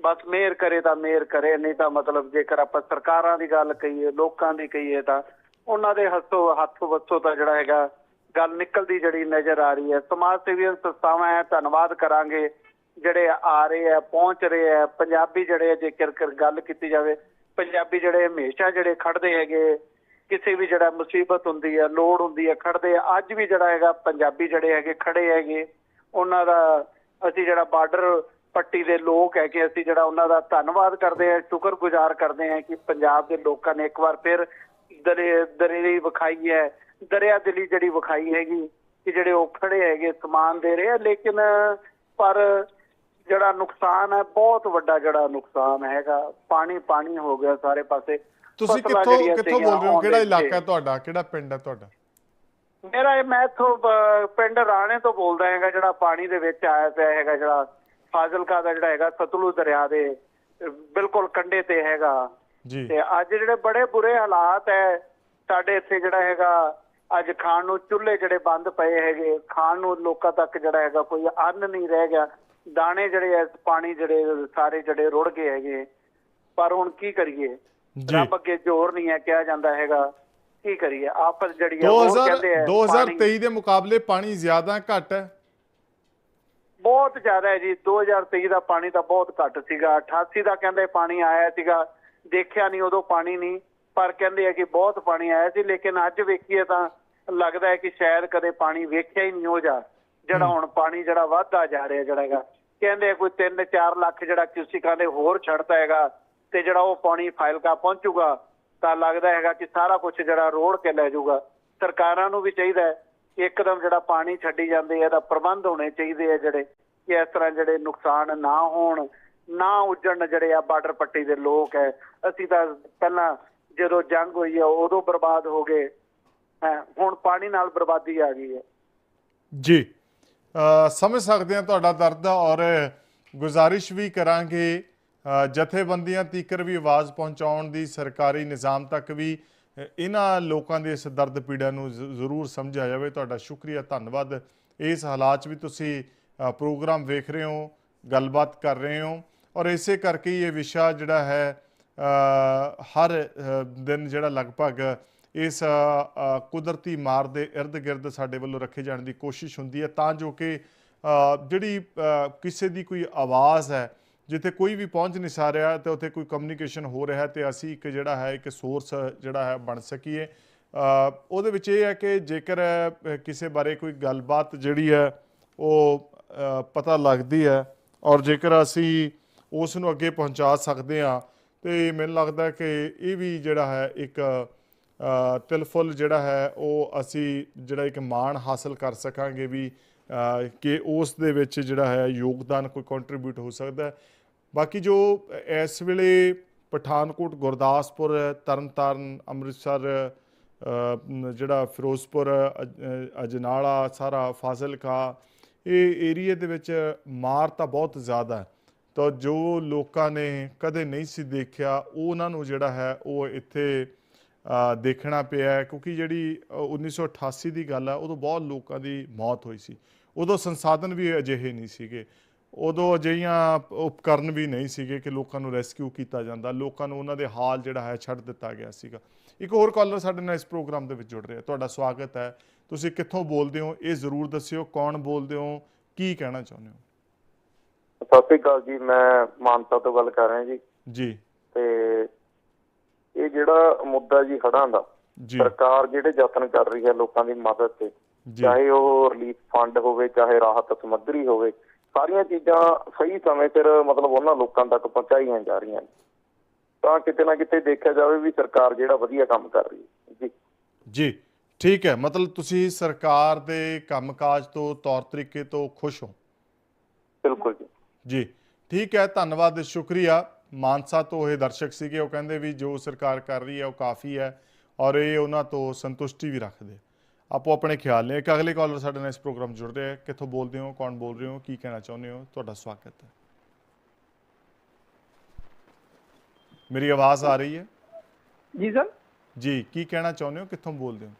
ਬਸ ਮਿਹਰ ਕਰੇ ਤਾਂ ਮਿਹਰ ਕਰੇ, ਨਹੀਂ ਤਾਂ ਮਤਲਬ ਜੇਕਰ ਆਪਾਂ ਸਰਕਾਰਾਂ ਦੀ ਗੱਲ ਕਹੀਏ, ਲੋਕਾਂ ਦੀ ਕਹੀਏ ਤਾਂ ਉਹਨਾਂ ਦੇ ਹੱਥੋਂ, ਹੱਥ ਵੱਸੋ ਤਾਂ ਜਿਹੜਾ ਹੈਗਾ ਗੱਲ ਨਿਕਲਦੀ ਜਿਹੜੀ ਨਜ਼ਰ ਆ ਰਹੀ ਹੈ। ਸਮਾਜ ਸੇਵੀਆਂ ਸੰਸਥਾਵਾਂ ਹੈ ਧੰਨਵਾਦ ਕਰਾਂਗੇ, ਜਿਹੜੇ ਆ ਰਹੇ ਆ ਪਹੁੰਚ ਰਹੇ ਆ ਪੰਜਾਬੀ ਜਿਹੜੇ ਜੇਕਰ ਗੱਲ ਕੀਤੀ ਜਾਵੇ, ਪੰਜਾਬੀ ਜਿਹੜੇ ਹਮੇਸ਼ਾ ਜਿਹੜੇ ਖੜਦੇ ਹੈਗੇ ਕਿਸੇ ਵੀ ਜਿਹੜਾ ਮੁਸੀਬਤ ਹੁੰਦੀ ਹੈ ਲੋੜ ਹੁੰਦੀ ਹੈ ਖੜਦੇ ਆ, ਅੱਜ ਵੀ ਜਿਹੜਾ ਹੈਗਾ ਪੰਜਾਬੀ ਜਿਹੜੇ ਹੈਗੇ, ਖੜੇ ਹੈਗੇ। ਉਹਨਾਂ ਦਾ ਅਸੀਂ ਜਿਹੜਾ ਬਾਰਡਰ ਪੱਟੀ ਦੇ ਲੋਕ ਹੈਗੇ, ਅਸੀਂ ਜਿਹੜਾ ਉਹਨਾਂ ਦਾ ਧੰਨਵਾਦ ਕਰਦੇ ਆ, ਸ਼ੁਕਰਗੁਜ਼ਾਰ ਕਰਦੇ ਆ ਕਿ ਪੰਜਾਬ ਦੇ ਲੋਕਾਂ ਨੇ ਇੱਕ ਵਾਰ ਫਿਰ ਦਰੇਰੀ ਵਿਖਾਈ ਹੈ, ਦਰਿਆ ਦਿਲੀ ਜਿਹੜੀ ਵਿਖਾਈ ਹੈਗੀ ਕਿ ਜਿਹੜੇ ਉਹ ਖੜੇ ਹੈਗੇ, ਸਮਾਨ ਦੇ ਰਹੇ ਆ, ਲੇਕਿਨ ਪਰ ਜਿਹੜਾ ਨੁਕਸਾਨ ਹੈ, ਬਹੁਤ ਵੱਡਾ ਜਿਹੜਾ ਨੁਕਸਾਨ ਹੈਗਾ। ਪਾਣੀ ਪਾਣੀ ਹੋ ਗਿਆ ਸਾਰੇ ਪਾਸੇ। ਤੁਸੀਂ ਫਸਲਾਂ ਕਿੱਥੋਂ ਜਿਹੜੀਆਂ ਕਿੱਥੋਂ ਸੀਗੀਆਂ ਬੋਲ ਰਹੇ ਹੋ ਕਿਹੜਾ ਇਲਾਕਾ ਹੈ। ਤੁਹਾਡਾ? ਕਿਹੜਾ ਪਿੰਡ ਹੈ ਤੁਹਾਡਾ? ਮੇਰਾ ਇਹ ਮੈਂ ਇੱਥੋਂ ਅਹ, ਪਿੰਡ ਰਾਣੇ ਤੋਂ ਬੋਲਦਾ ਹੈਗਾ ਜਿਹੜਾ ਪਾਣੀ ਦੇ ਵਿੱਚ ਆਇਆ ਪਿਆ ਹੈਗਾ ਜਿਹੜਾ ਫਾਜ਼ਿਲਕਾ ਦਾ ਜਿਹੜਾ ਹੈਗਾ ਸਤਲੁਜ ਦਰਿਆ ਦੇ ਅਹ, ਬਿਲਕੁਲ ਕੰਢੇ ਤੇ ਹੈਗਾ। ਜੀ। ਤੇ ਅੱਜ ਜਿਹੜੇ ਬੜੇ ਬੁਰੇ ਹਾਲਾਤ ਹੈ ਸਾਡੇ ਇੱਥੇ ਜਿਹੜਾ ਹੈਗਾ ਅੱਜ ਖਾਣ ਨੂੰ ਚੁੱਲ੍ਹੇ ਜਿਹੜੇ ਬੰਦ ਪਏ ਹੈਗੇ ਖਾਣ ਨੂੰ ਲੋਕਾਂ ਤੱਕ ਜਿਹੜਾ ਹੈਗਾ ਕੋਈ ਅੰਨ ਨਹੀਂ ਰਹਿ ਗਿਆ। ਦਾਣੇ ਜਿਹੜੇ ਐ ਪਾਣੀ ਜਿਹੜੇ ਸਾਰੇ ਜਿਹੜੇ ਰੁੜ ਗਏ ਹੈਗੇ। ਪਰ ਹੁਣ ਕੀ ਕਰੀਏ? ਰੱਬ ਅੱਗੇ ਜ਼ੋਰ ਨਹੀਂ ਹੈ ਕਿਹਾ ਜਾਂਦਾ ਹੈਗਾ। ਕੀ ਕਰੀਏ? ਆਫਤ ਜਿਹੜੀ ਹੈ ਉਹ 2000 ਕਹਿੰਦੇ ਆ ਪਾਣੀ 2023 ਦੇ ਮੁਕਾਬਲੇ ਪਾਣੀ ਜ਼ਿਆਦਾ ਘੱਟ ਹੈ। ਬਹੁਤ ਜ਼ਿਆਦਾ ਹੈ ਜੀ। 2023 ਦਾ ਪਾਣੀ ਤਾਂ ਬਹੁਤ ਘੱਟ ਸੀਗਾ। 88 ਦਾ ਕਹਿੰਦੇ ਪਾਣੀ ਆਇਆ ਸੀਗਾ। ਦੇਖਿਆ ਨਹੀਂ ਉਦੋਂ ਪਾਣੀ ਨਹੀਂ ਪਰ ਕਹਿੰਦੇ ਆ ਕਿ ਬਹੁਤ ਪਾਣੀ ਆਇਆ ਸੀ। ਲੇਕਿਨ ਅੱਜ ਵੇਖੀਏ ਤਾਂ ਲੱਗਦਾ ਹੈ ਕਿ ਸ਼ਾਇਦ ਕਦੇ ਪਾਣੀ ਵੇਖਿਆ ਹੀ ਨਹੀਂ ਹੋ ਜਾ। ਜਿਹੜਾ ਹੁਣ ਪਾਣੀ ਜਿਹੜਾ ਵੱਧਦਾ ਜਾ ਰਿਹਾ ਜਿਹੜਾ ਹੈਗਾ। ਕਹਿੰਦੇ ਕੋਈ 3-4 ਲੱਖ ਜਿਹੜਾ ਕਿਊਸਿਕਾਂ ਦੇ ਹੋਰ ਛੱਡਦਾ ਹੈਗਾ। ਤੇ ਜਿਹੜਾ ਉਹ ਪਾਣੀ ਫਾਈਲਕਾ ਪਹੁੰਚੂਗਾ, ਤਾਂ ਲੱਗਦਾ ਹੈਗਾ ਕਿ ਸਾਰਾ ਕੁਝ ਜਿਹੜਾ ਰੋੜ ਕੇ ਲੈ ਜਾਊਗਾ। ਸਰਕਾਰਾਂ ਨੂੰ ਵੀ ਚਾਹੀਦਾ ਹੈ ਇੱਕਦਮ ਜਿਹੜਾ ਪਾਣੀ ਛੱਡੀ ਜਾਂਦੇ ਇਹਦਾ ਪ੍ਰਬੰਧ ਹੋਣੇ ਚਾਹੀਦੇ ਆ ਜਿਹੜੇ, ਕਿ ਇਸ ਤਰ੍ਹਾਂ ਜਿਹੜੇ ਨੁਕਸਾਨ ਨਾ ਹੋਣ, ਨਾ ਉੱਜਣ ਜਿਹੜੇ ਆ ਬਾਰਡਰ ਪੱਟੀ ਦੇ ਲੋਕ ਹੈ। ਅਸੀਂ ਤਾਂ ਪਹਿਲਾਂ ਜਦੋਂ ਜੰਗ ਹੋਈ ਆ, ਉਦੋਂ ਬਰਬਾਦ ਹੋ ਗਏ। ਹੁਣ ਪਾਣੀ ਨਾਲ ਬਰਬਾਦੀ ਆ ਗਈ ਹੈ। ਜੀ ਸਮਝ ਸਕਦੇ ਹਾਂ ਤੁਹਾਡਾ ਦਰਦ ਔਰ ਗੁਜ਼ਾਰਿਸ਼ ਵੀ ਕਰਾਂਗੇ। ਜਥੇਬੰਦੀਆਂ ਤੀਕਰ ਵੀ ਆਵਾਜ਼ ਪਹੁੰਚਾਉਣ ਦੀ ਸਰਕਾਰੀ ਨਿਜ਼ਾਮ ਤੱਕ ਵੀ ਇਹਨਾਂ ਲੋਕਾਂ ਦੇ ਇਸ ਦਰਦ ਪੀੜਾ ਨੂੰ ਜ਼ਰੂਰ ਸਮਝਿਆ ਜਾਵੇ। ਤੁਹਾਡਾ ਸ਼ੁਕਰੀਆ, ਧੰਨਵਾਦ। ਇਸ ਹਾਲਾਤ 'ਚ ਵੀ ਤੁਸੀਂ ਪ੍ਰੋਗਰਾਮ ਵੇਖ ਰਹੇ ਹੋ, ਗੱਲਬਾਤ ਕਰ ਰਹੇ ਹੋ ਔਰ ਇਸੇ ਕਰਕੇ ਹੀ ਇਹ ਵਿਸ਼ਾ ਜਿਹੜਾ ਹੈ ਹਰ ਦਿਨ ਜਿਹੜਾ ਲਗਭਗ ਇਸ ਕੁਦਰਤੀ ਮਾਰ ਦੇ ਇਰਦ ਗਿਰਦ ਸਾਡੇ ਵੱਲੋਂ ਰੱਖੇ ਜਾਣ ਦੀ ਕੋਸ਼ਿਸ਼ ਹੁੰਦੀ ਹੈ ਤਾਂ ਜੋ ਕਿ ਜਿਹੜੀ ਕਿਸੇ ਦੀ ਕੋਈ ਆਵਾਜ਼ ਹੈ ਜਿੱਥੇ ਕੋਈ ਵੀ ਪਹੁੰਚ ਨਹੀਂ ਸਾ ਰਿਹਾ ਤੇ ਉੱਥੇ ਕੋਈ ਕਮਿਊਨੀਕੇਸ਼ਨ ਹੋ ਰਿਹਾ ਤੇ ਅਸੀਂ ਇੱਕ ਜਿਹੜਾ ਹੈ ਇੱਕ ਸੋਰਸ ਜਿਹੜਾ ਹੈ ਬਣ ਸਕੀਏ। ਉਹਦੇ ਵਿੱਚ ਇਹ ਹੈ ਕਿ ਜੇਕਰ ਕਿਸੇ ਬਾਰੇ ਕੋਈ ਗੱਲਬਾਤ ਜਿਹੜੀ ਹੈ ਉਹ ਪਤਾ ਲੱਗਦੀ ਹੈ ਔਰ ਜੇਕਰ ਅਸੀਂ ਉਸ ਨੂੰ ਅੱਗੇ ਪਹੁੰਚਾ ਸਕਦੇ ਹਾਂ ਤੇ ਮੈਨੂੰ ਲੱਗਦਾ ਕਿ ਇਹ ਵੀ ਜਿਹੜਾ ਹੈ ਇੱਕ ਅ, ਤਿਲਫੁਲ ਜਿਹੜਾ ਹੈ ਉਹ ਅਸੀਂ ਜਿਹੜਾ ਇੱਕ ਮਾਣ ਹਾਸਲ ਕਰ ਸਕਾਂਗੇ ਵੀ ਕਿ ਉਸ ਦੇ ਵਿੱਚ ਜਿਹੜਾ ਹੈ ਯੋਗਦਾਨ ਕੋਈ ਕੰਟਰੀਬਿਊਟ ਹੋ ਸਕਦਾ ਹੈ। ਬਾਕੀ ਜੋ ਇਸ ਵੇਲੇ ਪਠਾਨਕੋਟ ਗੁਰਦਾਸਪੁਰ ਤਰਨਤਾਰਨ ਅੰਮ੍ਰਿਤਸਰ ਜਿਹੜਾ ਫਿਰੋਜ਼ਪੁਰ ਅਜ- ਅਜਨਾਲਾ ਸਾਰਾ ਫਾਜ਼ਿਲਕਾ ਇਹ ਏਰੀਏ ਦੇ ਵਿੱਚ ਮਾਰ ਤਾਂ ਬਹੁਤ ਜ਼ਿਆਦਾ ਹੈ। ਤਾਂ ਜੋ ਲੋਕਾਂ ਨੇ ਕਦੇ ਨਹੀਂ ਸੀ ਦੇਖਿਆ ਉਹਨਾਂ ਨੂੰ ਜਿਹੜਾ ਹੈ ਉਹ ਇੱਥੇ ਦੇਖਣਾ ਪਿਆ ਕਿਉਂਕਿ ਜਿਹੜੀ ਅ, 1988 ਦੀ ਗੱਲ ਹੈ ਉਦੋਂ ਬਹੁਤ ਲੋਕਾਂ ਦੀ ਮੌਤ ਹੋਈ ਸੀ। ਉਦੋਂ ਸੰਸਾਧਨ ਵੀ ਅਜਿਹੇ ਨਹੀਂ ਸੀਗੇ। ਉਦੋਂ ਅਜਿਹੀਆਂ ਉਪਕਰਨ ਵੀ ਨਹੀਂ ਸੀਗੇ ਕਿ ਲੋਕਾਂ ਨੂੰ ਰੈਸਕਿਊ ਕੀਤਾ ਜਾਂਦਾ। ਲੋਕਾਂ ਨੂੰ ਉਹਨਾਂ ਦੇ ਹਾਲ ਜਿਹੜਾ ਹੈ ਛੱਡ ਦਿੱਤਾ ਗਿਆ ਸੀਗਾ। ਇੱਕ ਹੋਰ ਕਾਲਰ ਸਾਡੇ ਨਾਲ ਇਸ ਪ੍ਰੋਗਰਾਮ ਦੇ ਵਿੱਚ ਜੁੜ ਰਿਹਾ। ਤੁਹਾਡਾ ਸਵਾਗਤ ਹੈ। ਤੁਸੀਂ ਕਿੱਥੋਂ ਬੋਲਦੇ ਹੋ? ਇਹ ਜ਼ਰੂਰ ਦੱਸਿਓ। ਕੌਣ ਬੋਲਦੇ ਹੋ? ਕੀ ਕਹਿਣਾ ਚਾਹੁੰਦੇ ਹੋ? ਸਤਿ ਸ਼੍ਰੀ ਅਕਾਲ ਜੀ। ਮੈਂ ਮਾਨਸਾ ਤੋਂ ਗੱਲ ਕਰ ਰਿਹਾ ਜੀ। ਜੀ। ਤੇ ਇਹ ਜਿਹੜਾ ਮੁੱਦਾ ਜੀ ਹੜ੍ਹਾਂ ਦਾ ਸਰਕਾਰ ਜਿਹੜੇ ਯਤਨ ਕਰ ਰਹੀ ਹੈ ਲੋਕਾਂ ਦੀ ਮਦਦ ਤੇ ਚਾਹੇ ਉਹ ਰਿਲੀਫ ਫੰਡ ਹੋਵੇ ਚਾਹੇ ਰਾਹਤ ਸਮੱਗਰੀ ਹੋਵੇ ਸਾਰੀਆਂ ਚੀਜ਼ਾਂ ਸਹੀ ਸਮੇਂ ਸਿਰ ਮਤਲਬ ਉਹਨਾਂ ਲੋਕਾਂ ਤੱਕ ਪਹੁੰਚਾਈਆਂ ਜਾ ਰਹੀਆਂ ਨੇ। ਤਾਂ ਕਿਤੇ ਨਾ ਕਿਤੇ ਦੇਖਿਆ ਜਾਵੇ ਵੀ ਸਰਕਾਰ ਜਿਹੜਾ ਵਧੀਆ ਕੰਮ ਕਰ ਰਹੀ ਹੈ। ਜੀ। ਜੀ ਠੀਕ ਹੈ। ਮਤਲਬ ਤੁਸੀਂ ਸਰਕਾਰ ਦੇ ਕੰਮਕਾਜ ਤੋਂ ਤੌਰ ਤਰੀਕੇ ਤੋਂ ਖੁਸ਼ ਹੋ? ਬਿਲਕੁਲ ਜੀ। ਜੀ ਠੀਕ ਹੈ। ਧੰਨਵਾਦ ਸ਼ੁਕਰੀਆ। ਮਾਨਸਾ ਤੋਂ ਇਹ ਦਰਸ਼ਕ ਸੀਗੇ ਉਹ ਕਹਿੰਦੇ ਵੀ ਜੋ ਸਰਕਾਰ ਕਰ ਰਹੀ ਹੈ ਉਹ ਕਾਫੀ ਹੈ ਔਰ ਇਹ ਉਹਨਾਂ ਤੋਂ ਸੰਤੁਸ਼ਟੀ ਵੀ ਰੱਖਦੇ ਆਪੋ ਆਪਣੇ ਖਿਆਲ ਨੇ। ਇੱਕ ਅਗਲੇ ਕਾਲਰ ਸਾਡੇ ਨਾਲ ਇਸ ਪ੍ਰੋਗਰਾਮ 'ਚ ਜੁੜ ਰਹੇ ਹੈ ਕਿੱਥੋਂ ਬੋਲਦੇ ਹੋ ਕੌਣ ਬੋਲ ਰਹੇ ਹੋ ਕੀ ਕਹਿਣਾ ਚਾਹੁੰਦੇ ਹੋ? ਤੁਹਾਡਾ ਸਵਾਗਤ ਹੈ। ਮੇਰੀ ਆਵਾਜ਼ ਆ ਰਹੀ ਹੈ? ਜੀ ਸਰ। ਜੀ ਕੀ ਕਹਿਣਾ ਚਾਹੁੰਦੇ ਹੋ ਕਿੱਥੋਂ ਬੋਲਦੇ ਹੋ?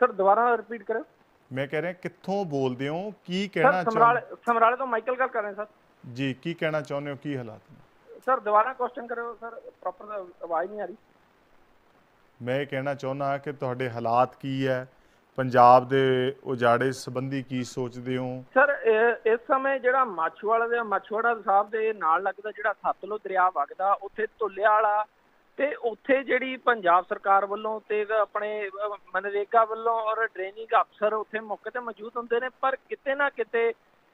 ਸਰ ਦੁਬਾਰਾ ਰਿਪੀਟ ਕਰੋ ਮੈਂ ਕਹਿ ਰਿਹਾ ਕਿੱਥੋਂ ਬੋਲਦੇ ਹੋ ਕੀ ਕਹਿਣਾ ਚਾਹੁੰਦੇ ਸਮਰਾਲੇ ਤੋਂ ਮਾਈਕਲ ਗੱਲ ਕਰ ਰਹੇ ਸਰ। ਜੀ ਕੀ ਕਹਿਣਾ ਚਾਹੁੰਦੇ ਹੋ ਕੀ ਹਾਲਾਤ ਨੇ? ਸਰ ਦੁਬਾਰਾ ਕੁਐਸਚਨ ਕਰੋ ਸਰ। ਪ੍ਰੋਪਰ ਆਵਾਜ਼ ਨਹੀਂ ਆ ਰਹੀ। ਮੈਂ ਇਹ ਕਹਿਣਾ ਚਾਹੁੰਦਾ ਕਿ ਤੁਹਾਡੇ ਹਾਲਾਤ ਕੀ ਹੈ? ਪੰਜਾਬ ਦੇ ਉਜਾੜੇ ਸੰਬੰਧੀ ਕੀ ਸੋਚਦੇ ਹੋ? ਸਰ ਇਸ ਸਮੇਂ ਜਿਹੜਾ ਮਾਛੂਵਾੜਾ ਦੇ, ਮਾਛੂਵਾੜਾ ਸਾਹਿਬ ਦੇ ਨਾਲ ਲੱਗਦਾ ਜਿਹੜਾ ਸਤਲੁਜ ਦਰਿਆ ਵਗਦਾ, ਉੱਥੇ ਧੁੱਲਿਆ ਵਾਲਾ ਤੇ ਉੱਥੇ ਜਿਹੜੀ ਪੰਜਾਬ ਸਰਕਾਰ ਵੱਲੋਂ ਤੇ ਆਪਣੇ, ਮਨਰੇਗਾ ਵੱਲੋਂ ਔਰ ਡਰੇਨਿੰਗ ਅਫਸਰ ਉੱਥੇ ਮੌਕੇ ਤੇ ਮੌਜੂਦ ਹੁੰਦੇ ਨੇ, ਪਰ ਕਿਤੇ ਨਾ ਕਿਤੇ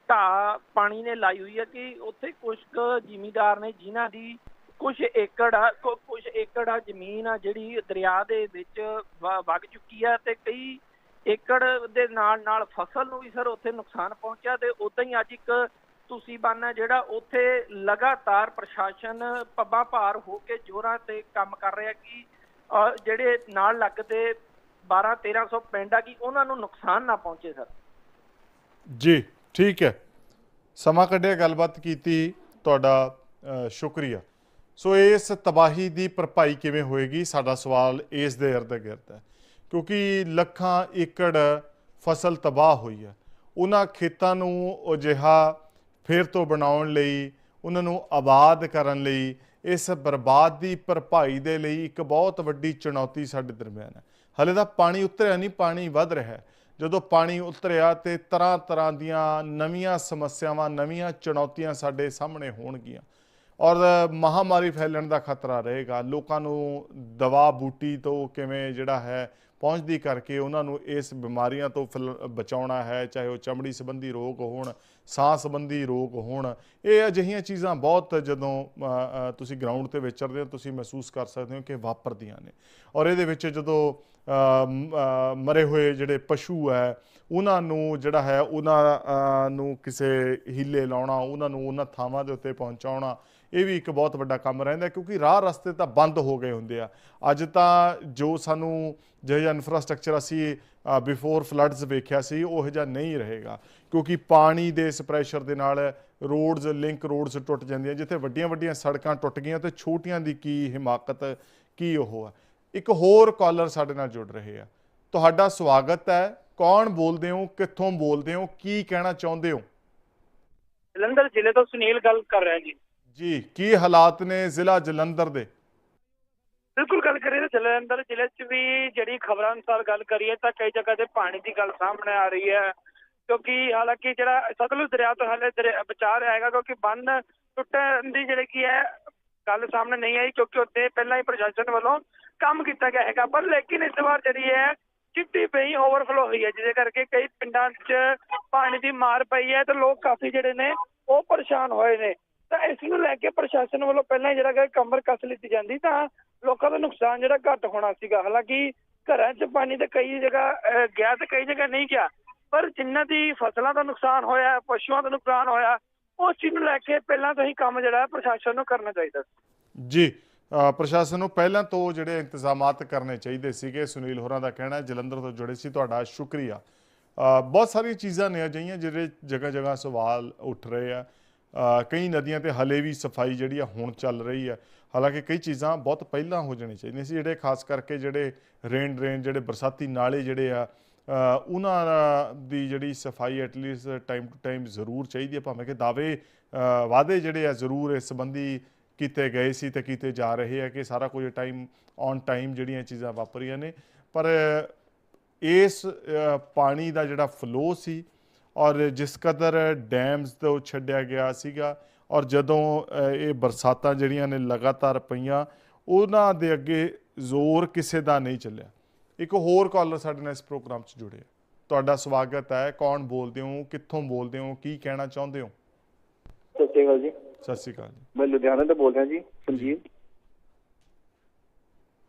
ਢਾਹ ਪਾਣੀ ਨੇ ਲਾਈ ਹੋਈ ਹੈ ਕਿ ਉੱਥੇ ਕੁਝ ਕੁ ਜ਼ਿਮੀਂਦਾਰ ਨੇ ਜਿਨ੍ਹਾਂ ਦੀ ਕੁਝ ਏਕੜ ਆ, ਕੁ- ਕੁਝ ਏਕੜ ਆ ਜ਼ਮੀਨ ਆ ਜਿਹੜੀ ਦਰਿਆ ਦੇ ਵਿੱਚ ਵਗ ਚੁੱਕੀ ਆ ਤੇ ਕਈ ਏਕੜ ਦੇ ਨਾਲ ਨਾਲ ਫਸਲ ਨੂੰ ਵੀ ਸਰ ਉੱਥੇ ਨੁਕਸਾਨ ਪਹੁੰਚਿਆ ਤੇ ਉਦਾਂ ਹੀ ਅੱਜ ਇੱਕ ਤੁਸੀਂ ਬਾਨਾ ਜਿਹੜਾ ਉੱਥੇ ਲਗਾਤਾਰ ਪ੍ਰਸ਼ਾਸਨ ਪੱਬਾਂ ਭਾਰ ਹੋ ਕੇ ਜੋਰਾਂ ਤੇ ਕੰਮ ਕਰ ਰਿਹਾ ਕਿ ਜਿਹੜੇ ਨਾਲ ਲੱਗਦੇ 12 1300 ਪਿੰਡ ਆ ਕਿ ਉਹਨਾਂ ਨੂੰ ਨੁਕਸਾਨ ਨਾ ਪਹੁੰਚੇ ਸਰ। ਜੀ, ਠੀਕ ਹੈ। ਸਮਾਂ ਕੱਢਿਆ, ਗੱਲਬਾਤ ਕੀਤੀ, ਤੁਹਾਡਾ ਸ਼ੁਕਰੀਆ। ਸੋ ਇਸ ਤਬਾਹੀ ਦੀ ਭਰਪਾਈ ਕਿਵੇਂ ਹੋਏਗੀ? ਸਾਡਾ ਸਵਾਲ ਇਸ ਦੇ ਇਰਦ ਗਿਰਦ ਹੈ। ਕਿਉਂਕਿ ਲੱਖਾਂ ਏਕੜ ਫਸਲ ਤਬਾਹ ਹੋਈ ਹੈ। ਉਹਨਾਂ ਖੇਤਾਂ ਨੂੰ ਅਜਿਹਾ ਜਿਹਾ ਫਿਰ ਤੋਂ ਬਣਾਉਣ ਲਈ, ਉਹਨਾਂ ਨੂੰ ਆਬਾਦ ਕਰਨ ਲਈ, ਇਸ ਬਰਬਾਦ ਦੀ ਭਰਪਾਈ ਦੇ ਲਈ ਇੱਕ ਬਹੁਤ ਵੱਡੀ ਚੁਣੌਤੀ ਸਾਡੇ ਦਰਮਿਆਨ ਹੈ। ਹਲੇ ਤਾਂ ਪਾਣੀ ਉਤਰਿਆ ਨਹੀਂ, ਪਾਣੀ ਵੱਧ ਰਿਹਾ ਹੈ। ਜਦੋਂ ਪਾਣੀ ਉਤਰਿਆ ਤੇ ਤਰ੍ਹਾਂ ਤਰ੍ਹਾਂ ਦੀਆਂ ਨਵੀਆਂ ਸਮੱਸਿਆਵਾਂ, ਨਵੀਆਂ ਚੁਣੌਤੀਆਂ ਸਾਡੇ ਸਾਹਮਣੇ ਹੋਣਗੀਆਂ। ਔਰ ਮਹਾਮਾਰੀ ਫੈਲਣ ਦਾ ਖਤਰਾ ਰਹੇਗਾ। ਲੋਕਾਂ ਨੂੰ ਦਵਾ ਬੂਟੀ ਤੋਂ ਕਿਵੇਂ ਜਿਹੜਾ ਹੈ ਪਹੁੰਚਦੀ ਕਰਕੇ ਉਹਨਾਂ ਨੂੰ ਇਸ ਬਿਮਾਰੀਆਂ ਤੋਂ ਫਿਲ- ਬਚਾਉਣਾ ਹੈ, ਚਾਹੇ ਉਹ ਚਮੜੀ ਸੰਬੰਧੀ ਰੋਗ ਹੋਣ, ਸਾਹ ਸੰਬੰਧੀ ਰੋਗ ਹੋਣ, ਇਹ ਅਜਿਹੀਆਂ ਚੀਜ਼ਾਂ ਬਹੁਤ ਜਦੋਂ ਤੁਸੀਂ ਗਰਾਊਂਡ ਤੇ ਵਿਚਰਦੇ ਹੋ, ਤੁਸੀਂ ਮਹਿਸੂਸ ਕਰ ਸਕਦੇ ਹੋ ਕਿ ਵਾਪਰਦੀਆਂ ਨੇ। ਔਰ ਇਹਦੇ ਵਿੱਚ ਜਦੋਂ ਮਰੇ ਹੋਏ ਜਿਹੜੇ ਪਸ਼ੂ ਹੈ, ਉਹਨਾਂ ਨੂੰ ਜਿਹੜਾ ਹੈ, ਉਹਨਾਂ ਨੂੰ ਕਿਸੇ ਹੀਲੇ ਲਾਉਣਾ, ਉਹਨਾਂ ਨੂੰ ਉਹਨਾਂ ਥਾਵਾਂ ਦੇ ਉੱਤੇ ਪਹੁੰਚਾਉਣਾ ਇਹ ਵੀ ਇੱਕ ਬਹੁਤ ਵੱਡਾ ਕੰਮ ਰਹਿੰਦਾ ਕਿਉਂਕਿ ਰਾਹ ਰਸਤੇ ਤਾਂ ਬੰਦ ਹੋ ਗਏ ਹੁੰਦੇ ਆ। ਅੱਜ ਤਾਂ ਜੋ ਸਾਨੂੰ ਜਿਹੜਾ ਇਨਫਰਾਸਟ੍ਰਕਚਰ ਅਸੀਂ ਬਿਫੋਰ ਫਲੱਡਸ ਵੇਖਿਆ ਸੀ, ਉਹ ਜਿਹਾ ਨਹੀਂ ਰਹੇਗਾ। ਕਿਉਂਕਿ ਪਾਣੀ ਦੇ ਇਸ ਪ੍ਰੈਸ਼ਰ ਦੇ ਨਾਲ ਰੋਡਸ ਲਿੰਕ ਰੋਡਸ ਟੁੱਟ ਜਾਂਦੀਆਂ, ਜਿੱਥੇ ਵੱਡੀਆਂ ਵੱਡੀਆਂ ਸੜਕਾਂ ਟੁੱਟ ਗਈਆਂ, ਤੇ ਛੋਟੀਆਂ ਦੀ ਕੀ ਹਿਮਾਕਤ, ਕੀ ਉਹ ਆ। ਇੱਕ ਹੋਰ ਕਾਲਰ ਸਾਡੇ ਨਾਲ ਜੁੜ ਰਹੇ ਆ। ਤੁਹਾਡਾ ਸਵਾਗਤ ਹੈ। ਕੌਣ ਬੋਲਦੇ ਹੋ? ਕਿੱਥੋਂ ਬੋਲਦੇ ਹੋ? ਕੀ ਕਹਿਣਾ ਚਾਹੁੰਦੇ ਹੋ? ਜਲੰਧਰ ਜ਼ਿਲ੍ਹੇ ਤੋਂ ਸੁਨੀਲ ਗੱਲ ਕਰ ਰਿਹਾ ਜੀ। ਜੀ, ਕੀ ਹਾਲਾਤ ਨੇ ਜ਼ਿਲ੍ਹਾ ਜਲੰਧਰ ਦੇ? ਬਿਲਕੁਲ ਗੱਲ ਕਰੀਏ ਤਾਂ ਜਲੰਧਰ ਜ਼ਿਲ੍ਹੇ 'ਚ ਵੀ ਜਿਹੜੀ ਖਬਰਾਂ ਅਨੁਸਾਰ ਗੱਲ ਕਰੀਏ ਤਾਂ ਕਈ ਜਗ੍ਹਾ ਤੇ ਪਾਣੀ ਦੀ ਗੱਲ ਸਾਹਮਣੇ ਆ ਰਹੀ ਹੈ। ਕਿਉਂਕਿ ਹਾਲਾਂਕਿ ਜਿਹੜਾ ਸਤਲੁਜ ਦਰਿਆ ਤੋਂ ਹਾਲੇ ਦਰਿਆ ਬਚਾ ਕਿਉਂਕਿ ਬੰਨ ਟੁੱਟਣ ਦੀ ਜਿਹੜੀ ਕੀ ਹੈ ਗੱਲ ਸਾਹਮਣੇ ਨਹੀਂ ਆਈ ਕਿਉਂਕਿ ਉੱਥੇ ਪਹਿਲਾਂ ਹੀ ਪ੍ਰਸ਼ਾਸਨ ਵੱਲੋਂ ਕੰਮ ਕੀਤਾ ਗਿਆ ਹੈਗਾ। ਪਰ ਲੇਕਿਨ ਇਸ ਵਾਰ ਜਿਹੜੀ ਹੈ ਚਿੱਟੀ ਪਈ ਓਵਰਫਲੋ ਹੋਈ ਹੈ, ਜਿਹਦੇ ਕਰਕੇ ਕਈ ਪਿੰਡਾਂ 'ਚ ਪਾਣੀ ਦੀ ਮਾਰ ਪਈ ਹੈ ਤੇ ਲੋਕ ਕਾਫੀ ਜਿਹੜੇ ਨੇ ਉਹ ਪਰੇਸ਼ਾਨ ਹੋਏ ਨੇ। ਤਾਂ ਇਸ ਨੂੰ ਲੈ ਕੇ ਪ੍ਰਸ਼ਾਸਨ ਵੱਲੋਂ ਪਹਿਲਾਂ ਜਿਹੜਾ ਕਿ ਕਮਰ ਕੱਸ ਲਿੱਤੀ ਜਾਂਦੀ ਤਾਂ ਲੋਕਾਂ ਦਾ ਨੁਕਸਾਨ ਜਿਹੜਾ ਘੱਟ ਹੋਣਾ ਸੀਗਾ। ਹਾਲਾਂਕਿ ਘਰਾਂ 'ਚ ਪਾਣੀ ਤੇ ਕਈ ਜਗ੍ਹਾ ਗਿਆ ਤੇ ਕਈ ਜਗ੍ਹਾ ਨਹੀਂ ਗਿਆ, ਪਰ ਜਿਨ੍ਹਾਂ ਦੀ ਫਸਲਾਂ ਦਾ ਨੁਕਸਾਨ ਹੋਇਆ, ਪਸ਼ੂਆਂ ਦਾ ਨੁਕਸਾਨ ਹੋਇਆ, ਉਸ ਚੀਜ਼ ਨੂੰ ਲੈ ਕੇ ਪਹਿਲਾਂ ਤੋਂ ਹੀ ਕੰਮ ਜਿਹੜਾ ਪ੍ਰਸ਼ਾਸਨ ਨੂੰ ਕਰਨਾ ਚਾਹੀਦਾ ਜੀ ਪ੍ਰਸ਼ਾਸਨ ਨੂੰ ਪਹਿਲਾਂ ਤੋਂ ਜਿਹੜੇ ਇੰਤਜ਼ਾਮਾਤ ਕਰਨੇ ਚਾਹੀਦੇ ਸੀਗੇ, ਸੁਨੀਲ ਹੋਰਾਂ ਦਾ ਕਹਿਣਾ ਹੈ, ਜਲੰਧਰ ਤੋਂ ਜੁੜੇ ਸੀ, ਤੁਹਾਡਾ ਸ਼ੁਕਰੀਆ। ਬਹੁਤ ਸਾਰੀਆਂ ਚੀਜ਼ਾਂ ਨੇ ਅਜਿਹੀਆਂ ਜਿਹੜੇ ਜਗ੍ਹਾ ਜਗ੍ਹਾ ਸਵਾਲ ਉੱਠ ਰਹੇ ਆ। ਕਈ ਨਦੀਆਂ ਤੇ ਹਲੇ ਵੀ ਸਫ਼ਾਈ ਜਿਹੜੀ ਆ ਹੁਣ ਚੱਲ ਰਹੀ ਆ। ਹਾਲਾਂਕਿ ਕਈ ਚੀਜ਼ਾਂ ਬਹੁਤ ਪਹਿਲਾਂ ਹੋ ਜਾਣੀ ਚਾਹੀਦੀਆਂ ਸੀ, ਜਿਹੜੇ ਖਾਸ ਕਰਕੇ ਜਿਹੜੇ ਰੇਨ ਡਰੇਨ ਜਿਹੜੇ ਬਰਸਾਤੀ ਨਾਲੇ ਜਿਹੜੇ ਆ ਉਹਨਾਂ ਦੀ ਜਿਹੜੀ ਸਫ਼ਾਈ ਐਟਲੀਸਟ ਟਾਈਮ ਟੂ ਟਾਈਮ ਜ਼ਰੂਰ ਚਾਹੀਦੀ ਹੈ ਭਾਵੇਂ ਕਿ ਦਾਅਵੇ ਵਾਅਦੇ ਜਿਹੜੇ ਆ ਜ਼ਰੂਰ ਇਸ ਸੰਬੰਧੀ ਕੀਤੇ ਗਏ ਸੀ ਤੇ ਕੀਤੇ ਜਾ ਰਹੇ ਆ ਕਿ ਸਾਰਾ ਕੁਝ ਟਾਈਮ ਔਨ ਟਾਈਮ ਜਿਹੜੀਆਂ ਚੀਜ਼ਾਂ ਵਾਪਰੀਆਂ ਨੇ। ਪਰ ਇਸ ਪਾਣੀ ਦਾ ਜਿਹੜਾ ਫਲੋ ਸੀ ਔਰ ਜਿਸ ਕਦਰ ਡੈਮਸ ਤੋਂ ਛੱਡਿਆ ਗਿਆ ਸੀਗਾ ਔਰ ਜਦੋਂ ਇਹ ਬਰਸਾਤਾਂ ਜਿਹੜੀਆਂ ਨੇ ਲਗਾਤਾਰ ਪਈਆਂ ਉਹਨਾਂ ਦੇ ਅੱਗੇ ਜ਼ੋਰ ਕਿਸੇ ਦਾ ਨਹੀਂ ਚੱਲਿਆ। ਇੱਕ ਹੋਰ ਕਾਲਰ ਸਾਡੇ ਨਾਲ ਇਸ ਪ੍ਰੋਗਰਾਮ 'ਚ ਜੁੜੇ ਆ। ਤੁਹਾਡਾ ਸਵਾਗਤ ਹੈ। ਕੌਣ ਬੋਲਦੇ ਹੋ? ਕਿੱਥੋਂ ਬੋਲਦੇ ਹੋ? ਕੀ ਕਹਿਣਾ ਚਾਹੁੰਦੇ ਹੋ? ਸਤਿ ਸ਼੍ਰੀ ਅਕਾਲ ਜੀ। ਸਤਿ ਸ਼੍ਰੀ ਅਕਾਲ ਜੀ। ਮੈਂ ਲੁਧਿਆਣਾ ਤੋਂ ਬੋਲ ਰਿਹਾ ਜੀ ਸੰਜੀਵ।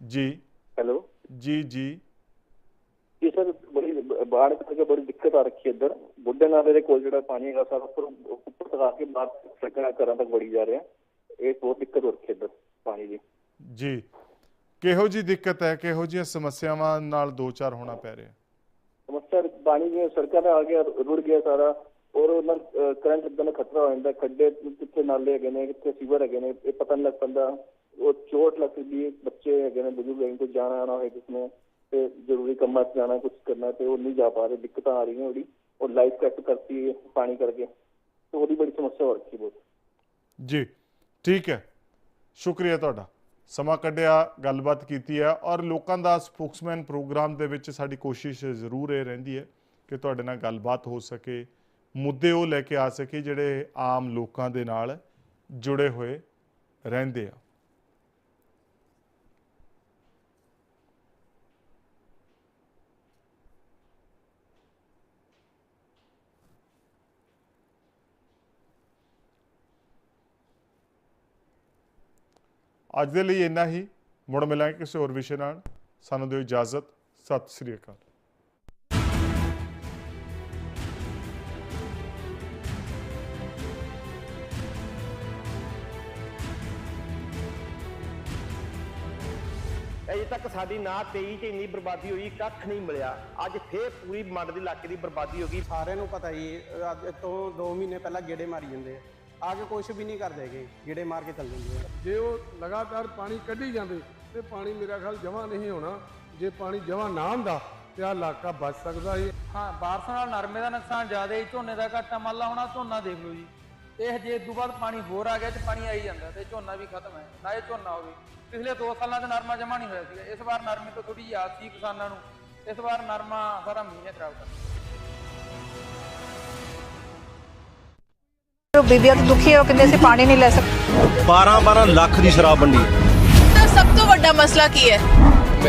ਜੀ। ਹੈਲੋ। ਜੀ ਜੀ। ਜੀ ਸਰ ਬੜੀ ਕਰਕੇ ਬੜੀ ਦਿੱਕਤ ਆ ਰੱਖੀ ਹੈ ਇੱਧਰ। ਬੁੱਢੇ ਨਾਲੇ ਦੇ ਕੋਲ ਜਿਹੜਾ ਪਾਣੀ ਹੈਗਾ ਸਾਰਾ ਉੱਪਰ ਉੱਪਰ ਤੱਕ ਆ ਕੇ ਬਾਹਰ ਸੜਕਾਂ ਘਰਾਂ ਤੱਕ ਵੜੀ ਜਾ ਰਿਹਾ। ਇਹ ਬਹੁਤ ਦਿੱਕਤ ਹੋ ਰੱਖੀ ਇੱਧਰ ਪਾਣੀ ਦੀ। ਜੀ। ਕਿਹੋ ਜੀ ਦਿੱਕਤ ਹੈ? ਕਿਹੋ ਜਿਹੀਆਂ ਸਮੱਸਿਆਵਾਂ ਨਾਲ ਦੋ ਚਾਰ ਹੋਣਾ ਪੈ ਰਿਹਾ? ਸਮੱਸਿਆ ਪਾਣੀ ਜਿਵੇਂ ਸੜਕਾਂ ਤੇ ਆ ਗਿਆ ਰੁੜ ਗਿਆ ਸਾਰਾ। ਔਰ ਉਹਨਾਂ ਕਰੰਟ ਲੱਗਣ ਦਾ ਖਤਰਾ ਹੋ ਜਾਂਦਾ। ਖੱਡੇ ਕਿੱਥੇ ਨਾਲੇ ਹੈਗੇ ਨੇ ਕਿੱਥੇ ਸੀਵਰ ਹੈਗੇ ਨੇ ਇਹ ਪਤਾ ਨਹੀਂ ਲੱਗ ਪੈਂਦਾ। ਉਹ ਚੋਟ ਲੱਗ ਸਕਦੀ ਹੈ। ਬੱਚੇ ਹੈਗੇ ਨੇ ਬਜ਼ੁਰਗ ਹੈਗੇ ਨੇ, ਕੋਈ ਜਾਣਾ ਆਣਾ ਹੋਏ ਕਿਸਨੇ ਤੇ ਜ਼ਰੂਰੀ ਕੰਮਾਂ 'ਚ ਜਾਣਾ ਕੁਝ ਕਰਨਾ ਤੇ ਉਹ ਨਹੀਂ ਜਾ ਪਾ ਰਹੇ, ਦਿੱਕਤਾਂ ਆ ਰਹੀਆਂ ਬੜੀ ਔਰ ਲਾਈਫ ਕੱਟ ਕਰਤੀ ਪਾਣੀ ਕਰਕੇ। ਤੇ ਉਹਦੀ ਬੜੀ ਸਮੱਸਿਆ ਹੋ ਰੱਖੀ ਬਹੁਤ। ਜੀ, ਠੀਕ ਹੈ। ਸ਼ੁਕਰੀਆ ਤੁਹਾਡਾ। ਸਮਾਂ ਕੱਢਿਆ, ਗੱਲਬਾਤ ਕੀਤੀ ਹੈ ਔਰ ਲੋਕਾਂ ਦਾ ਸਪੋਕਸਮੈਨ ਪ੍ਰੋਗਰਾਮ ਦੇ ਵਿੱਚ ਸਾਡੀ ਕੋਸ਼ਿਸ਼ ਜ਼ਰੂਰ ਇਹ ਰਹਿੰਦੀ ਹੈ ਕਿ ਤੁਹਾਡੇ ਨਾਲ ਗੱਲਬਾਤ ਹੋ ਸਕੇ, ਮੁੱਦੇ ਉਹ ਲੈ ਕੇ ਆ ਸਕੇ ਜਿਹੜੇ ਆਮ ਲੋਕਾਂ ਦੇ ਨਾਲ ਜੁੜੇ ਹੋਏ ਰਹਿੰਦੇ ਆ। ਅੱਜ ਦੇ ਲਈ ਇੰਨਾ ਹੀ। ਮੁੜ ਮਿਲਾਂਗੇ ਕਿਸੇ ਹੋਰ ਵਿਸ਼ੇ ਨਾਲ। ਸਾਨੂੰ ਦਿਓ ਇਜਾਜ਼ਤ। ਸਤਿ ਸ੍ਰੀ ਅਕਾਲ। ਅਜੇ ਤੱਕ ਸਾਡੀ ਨਾ 23 ਚ ਇੰਨੀ ਬਰਬਾਦੀ ਹੋਈ ਕੱਖ ਨਹੀਂ ਮਿਲਿਆ। ਅੱਜ ਫੇਰ ਪੂਰੀ ਮੰਡ ਦੇ ਇਲਾਕੇ ਦੀ ਬਰਬਾਦੀ ਹੋ ਗਈ। ਸਾਰਿਆਂ ਨੂੰ ਪਤਾ ਹੀ ਹੈ, ਅੱਜ ਤੋਂ 2 ਮਹੀਨੇ ਪਹਿਲਾਂ ਗੇੜੇ ਮਾਰੀ ਜਾਂਦੇ ਆ। ਆ ਕੇ ਕੁਝ ਵੀ ਨਹੀਂ ਕਰਦੇਗੇ ਗੇੜੇ ਮਾਰ ਕੇ ਚੱਲ ਜਾਂਦੇ ਆ। ਜੇ ਉਹ ਲਗਾਤਾਰ ਪਾਣੀ ਕੱਢੀ ਜਾਂਦੇ ਤੇ ਪਾਣੀ ਮੇਰਾ ਖਿਆਲ ਜਮਾ ਨਹੀਂ ਹੋਣਾ। ਜੇ ਪਾਣੀ ਜਮਾ ਨਾ ਹੁੰਦਾ ਤੇ ਆ ਇਲਾਕਾ ਬਚ ਸਕਦਾ ਸੀ ਹਾਂ ਬਾਰਸ਼ਾਂ ਨਾਲ ਨਰਮੇ ਦਾ ਨੁਕਸਾਨ ਜ਼ਿਆਦਾ ਹੈ ਝੋਨੇ ਦਾ ਘਾਟਾ ਮੰਨ ਲਾ ਹੁਣ ਝੋਨਾ ਦੇਖ ਲਓ ਜੀ। ਇਹ ਜੇ ਤੋਂ ਬਾਅਦ ਪਾਣੀ ਹੋਰ ਆ ਗਿਆ ਤੇ ਪਾਣੀ ਆਈ ਜਾਂਦਾ ਤੇ ਝੋਨਾ ਵੀ ਖਤਮ ਹੈ ਨਾ ਇਹ ਝੋਨਾ ਹੋਵੇ। ਪਿਛਲੇ 2 ਸਾਲਾਂ 'ਚ ਨਰਮਾ ਜਮਾ ਨਹੀਂ ਹੋਇਆ ਸੀਗਾ। ਇਸ ਵਾਰ ਨਰਮੇ ਤੋਂ ਥੋੜੀ ਯਾਦ ਸੀ ਕਿਸਾਨਾਂ ਨੂੰ। ਇਸ ਵਾਰ ਨਰਮਾ ਸਾਰਾ ਮਹੀਨੇ ਖਰਾਬ ਕਰ ਬੀਬੀਆਂ ਤੋਂ ਦੁਖੀ ਹੈ ਉਹ ਕਹਿੰਦੇ ਅਸੀਂ ਪਾਣੀ ਨਹੀਂ ਲੈ ਸਕਦੇ। 12 12 ਲੱਖ ਦੀ ਸ਼ਰਾਬ ਵੰਡੀ। ਤਾਂ ਸਭ ਤੋਂ ਵੱਡਾ ਮਸਲਾ ਕੀ ਹੈ?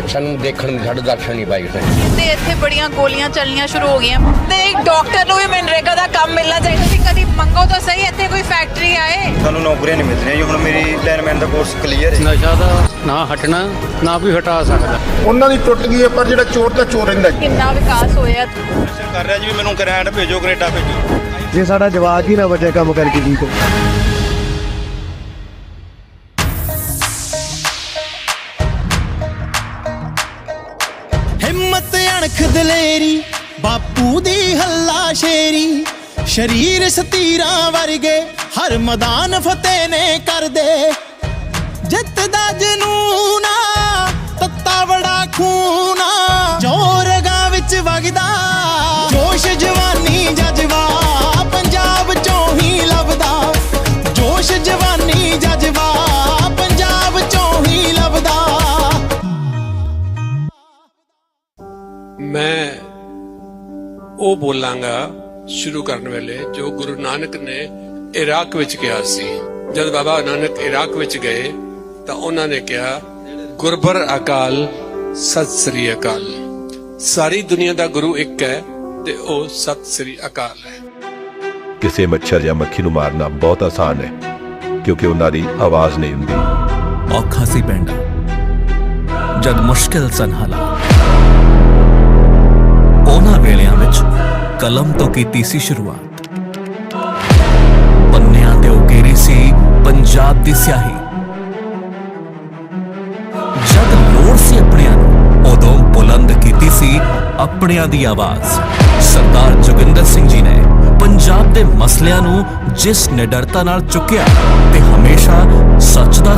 ਸਾਨੂੰ ਦੇਖਣ ਨੂੰ ਸਾਡੇ ਦਰਸ਼ਨ ਨਹੀਂ ਪਾਈ ਉਸੇ ਤੇ ਇੱਥੇ ਬੜੀਆਂ ਗੋਲੀਆਂ ਚੱਲਣੀਆਂ ਸ਼ੁਰੂ ਹੋ ਗਈਆਂ। ਤੇ ਇੱਕ ਡਾਕਟਰ ਨੂੰ ਵੀ ਮਨਰੇਗਾ ਦਾ ਕੰਮ ਮਿਲਣਾ ਚਾਹੀਦਾ। ਸੀ ਕਦੀ ਮੰਗੋ ਤਾਂ ਸਹੀ ਇੱਥੇ ਕੋਈ ਫੈਕਟਰੀ ਆਏ? ਸਾਨੂੰ ਨੌਕਰੀਆਂ ਨਹੀਂ ਮਿਲ ਰਹੀਆਂ ਜੀ। ਹੁਣ ਮੇਰੀ ਲਾਈਨਮੈਨ ਦਾ ਕੋਰਸ ਕਲੀਅਰ ਹੈ। ਨਸ਼ਾ ਦਾ ਨਾ ਹਟਣਾ ਨਾ ਕੋਈ ਹਟਾ ਸਕਦਾ। ਉਹਨਾਂ ਦੀ ਟੁੱਟ ਗਈ ਹੈ ਪਰ ਜਿਹੜਾ ਚੋਰ ਦਾ ਚੋਰ ਰਹਿੰਦਾ ਕਿੰਨਾ ਵਿਕਾਸ ਹੋਇਆ? ਕਰ ਰਿਹਾ ਜੀ ਵੀ ਮੈਨੂੰ ਗ੍ਰੈਂਡ ਭੇਜੋ ਕੈਨੇਡਾ ਭੇਜੋ। ਜੇ ਸਾਡਾ ਜਵਾਬ ਹੀ ਨਾ ਬਚੇ ਕੰਮ ਕਰਕੇ ਜੀ ਤੋਂ ਹਿੰਮਤ ਅਣਖ ਦਲੇਰੀ, ਬਾਪੂ ਦੀ ਹੱਲਾ ਸ਼ੇਰੀ। ਸ਼ਰੀਰ ਸਤੀਰਾ ਵਰਗੇ, ਹਰ ਮੈਦਾਨ ਫਤਿਹ ਨੇ ਕਰਦੇ। ਜਿੱਤ ਦਾ ਜਨੂਨਾ ਤੱਤਾ ਮੈਂ ਉਹ ਬੋਲਾਂਗਾ ਸ਼ੁਰੂ ਕਰਨ ਵੇਲੇ ਜੋ ਗੁਰੂ ਨਾਨਕ ਨੇ ਇਰਾਕ ਵਿੱਚ ਕਿਹਾ ਸੀ। ਜਦ ਬਾਬਾ ਨਾਨਕ ਇਰਾਕ ਵਿੱਚ ਗਏ ਤਾਂ ਉਹਨਾਂ ਨੇ ਕਿਹਾ ਗੁਰਬਰ ਅਕਾਲ ਸਤਿ ਸ੍ਰੀ ਅਕਾਲ। ਸਾਰੀ ਦੁਨੀਆ ਦਾ ਗੁਰੂ ਇੱਕ ਹੈ ਤੇ ਉਹ ਸਤਿ ਸ੍ਰੀ ਅਕਾਲ ਹੈ। ਕਿਸੇ ਮੱਛਰ ਜਾਂ ਮੱਖੀ ਨੂੰ ਮਾਰਨਾ ਬਹੁਤ ਆਸਾਨ ਹੈ ਕਿਉਂਕਿ ਉਹਨਾਂ ਦੀ ਆਵਾਜ਼ ਨਹੀਂ ਹੁੰਦੀ। ਔਖਾ ਸੀ ਪਿੰਡ ਜਦ ਮੁਸ਼ਕਿਲ ਸਨ ਹਾਲਾਤ। ਕਲਮ ਤੋਂ ਕੀਤੀ ਸੀ ਸ਼ੁਰੂਆਤ। ਪੰਨਿਆਂ ਤੇ ਉਕੇਰੀ ਸੀ ਪੰਜਾਬ ਦੀ ਸਿਆਹੀ। ਜਦ ਲੋੜ ਸੀ ਆਪਣਿਆਂ ਨੂੰ, ਉਦੋਂ ਬੁਲੰਦ ਕੀਤੀ ਸੀ ਆਪਣਿਆਂ ਦੀ ਆਵਾਜ਼। ਸਰਦਾਰ ਜੋਗਿੰਦਰ ਸਿੰਘ ਜੀ ਨੇ ਪੰਜਾਬ ਦੇ ਮਸਲਿਆਂ ਨੂੰ ਜਿਸ ਨਿਡਰਤਾ ਨਾਲ ਚੁੱਕਿਆ, ਤੇ ਹਮੇਸ਼ਾ ਸੱਚ ਦਾ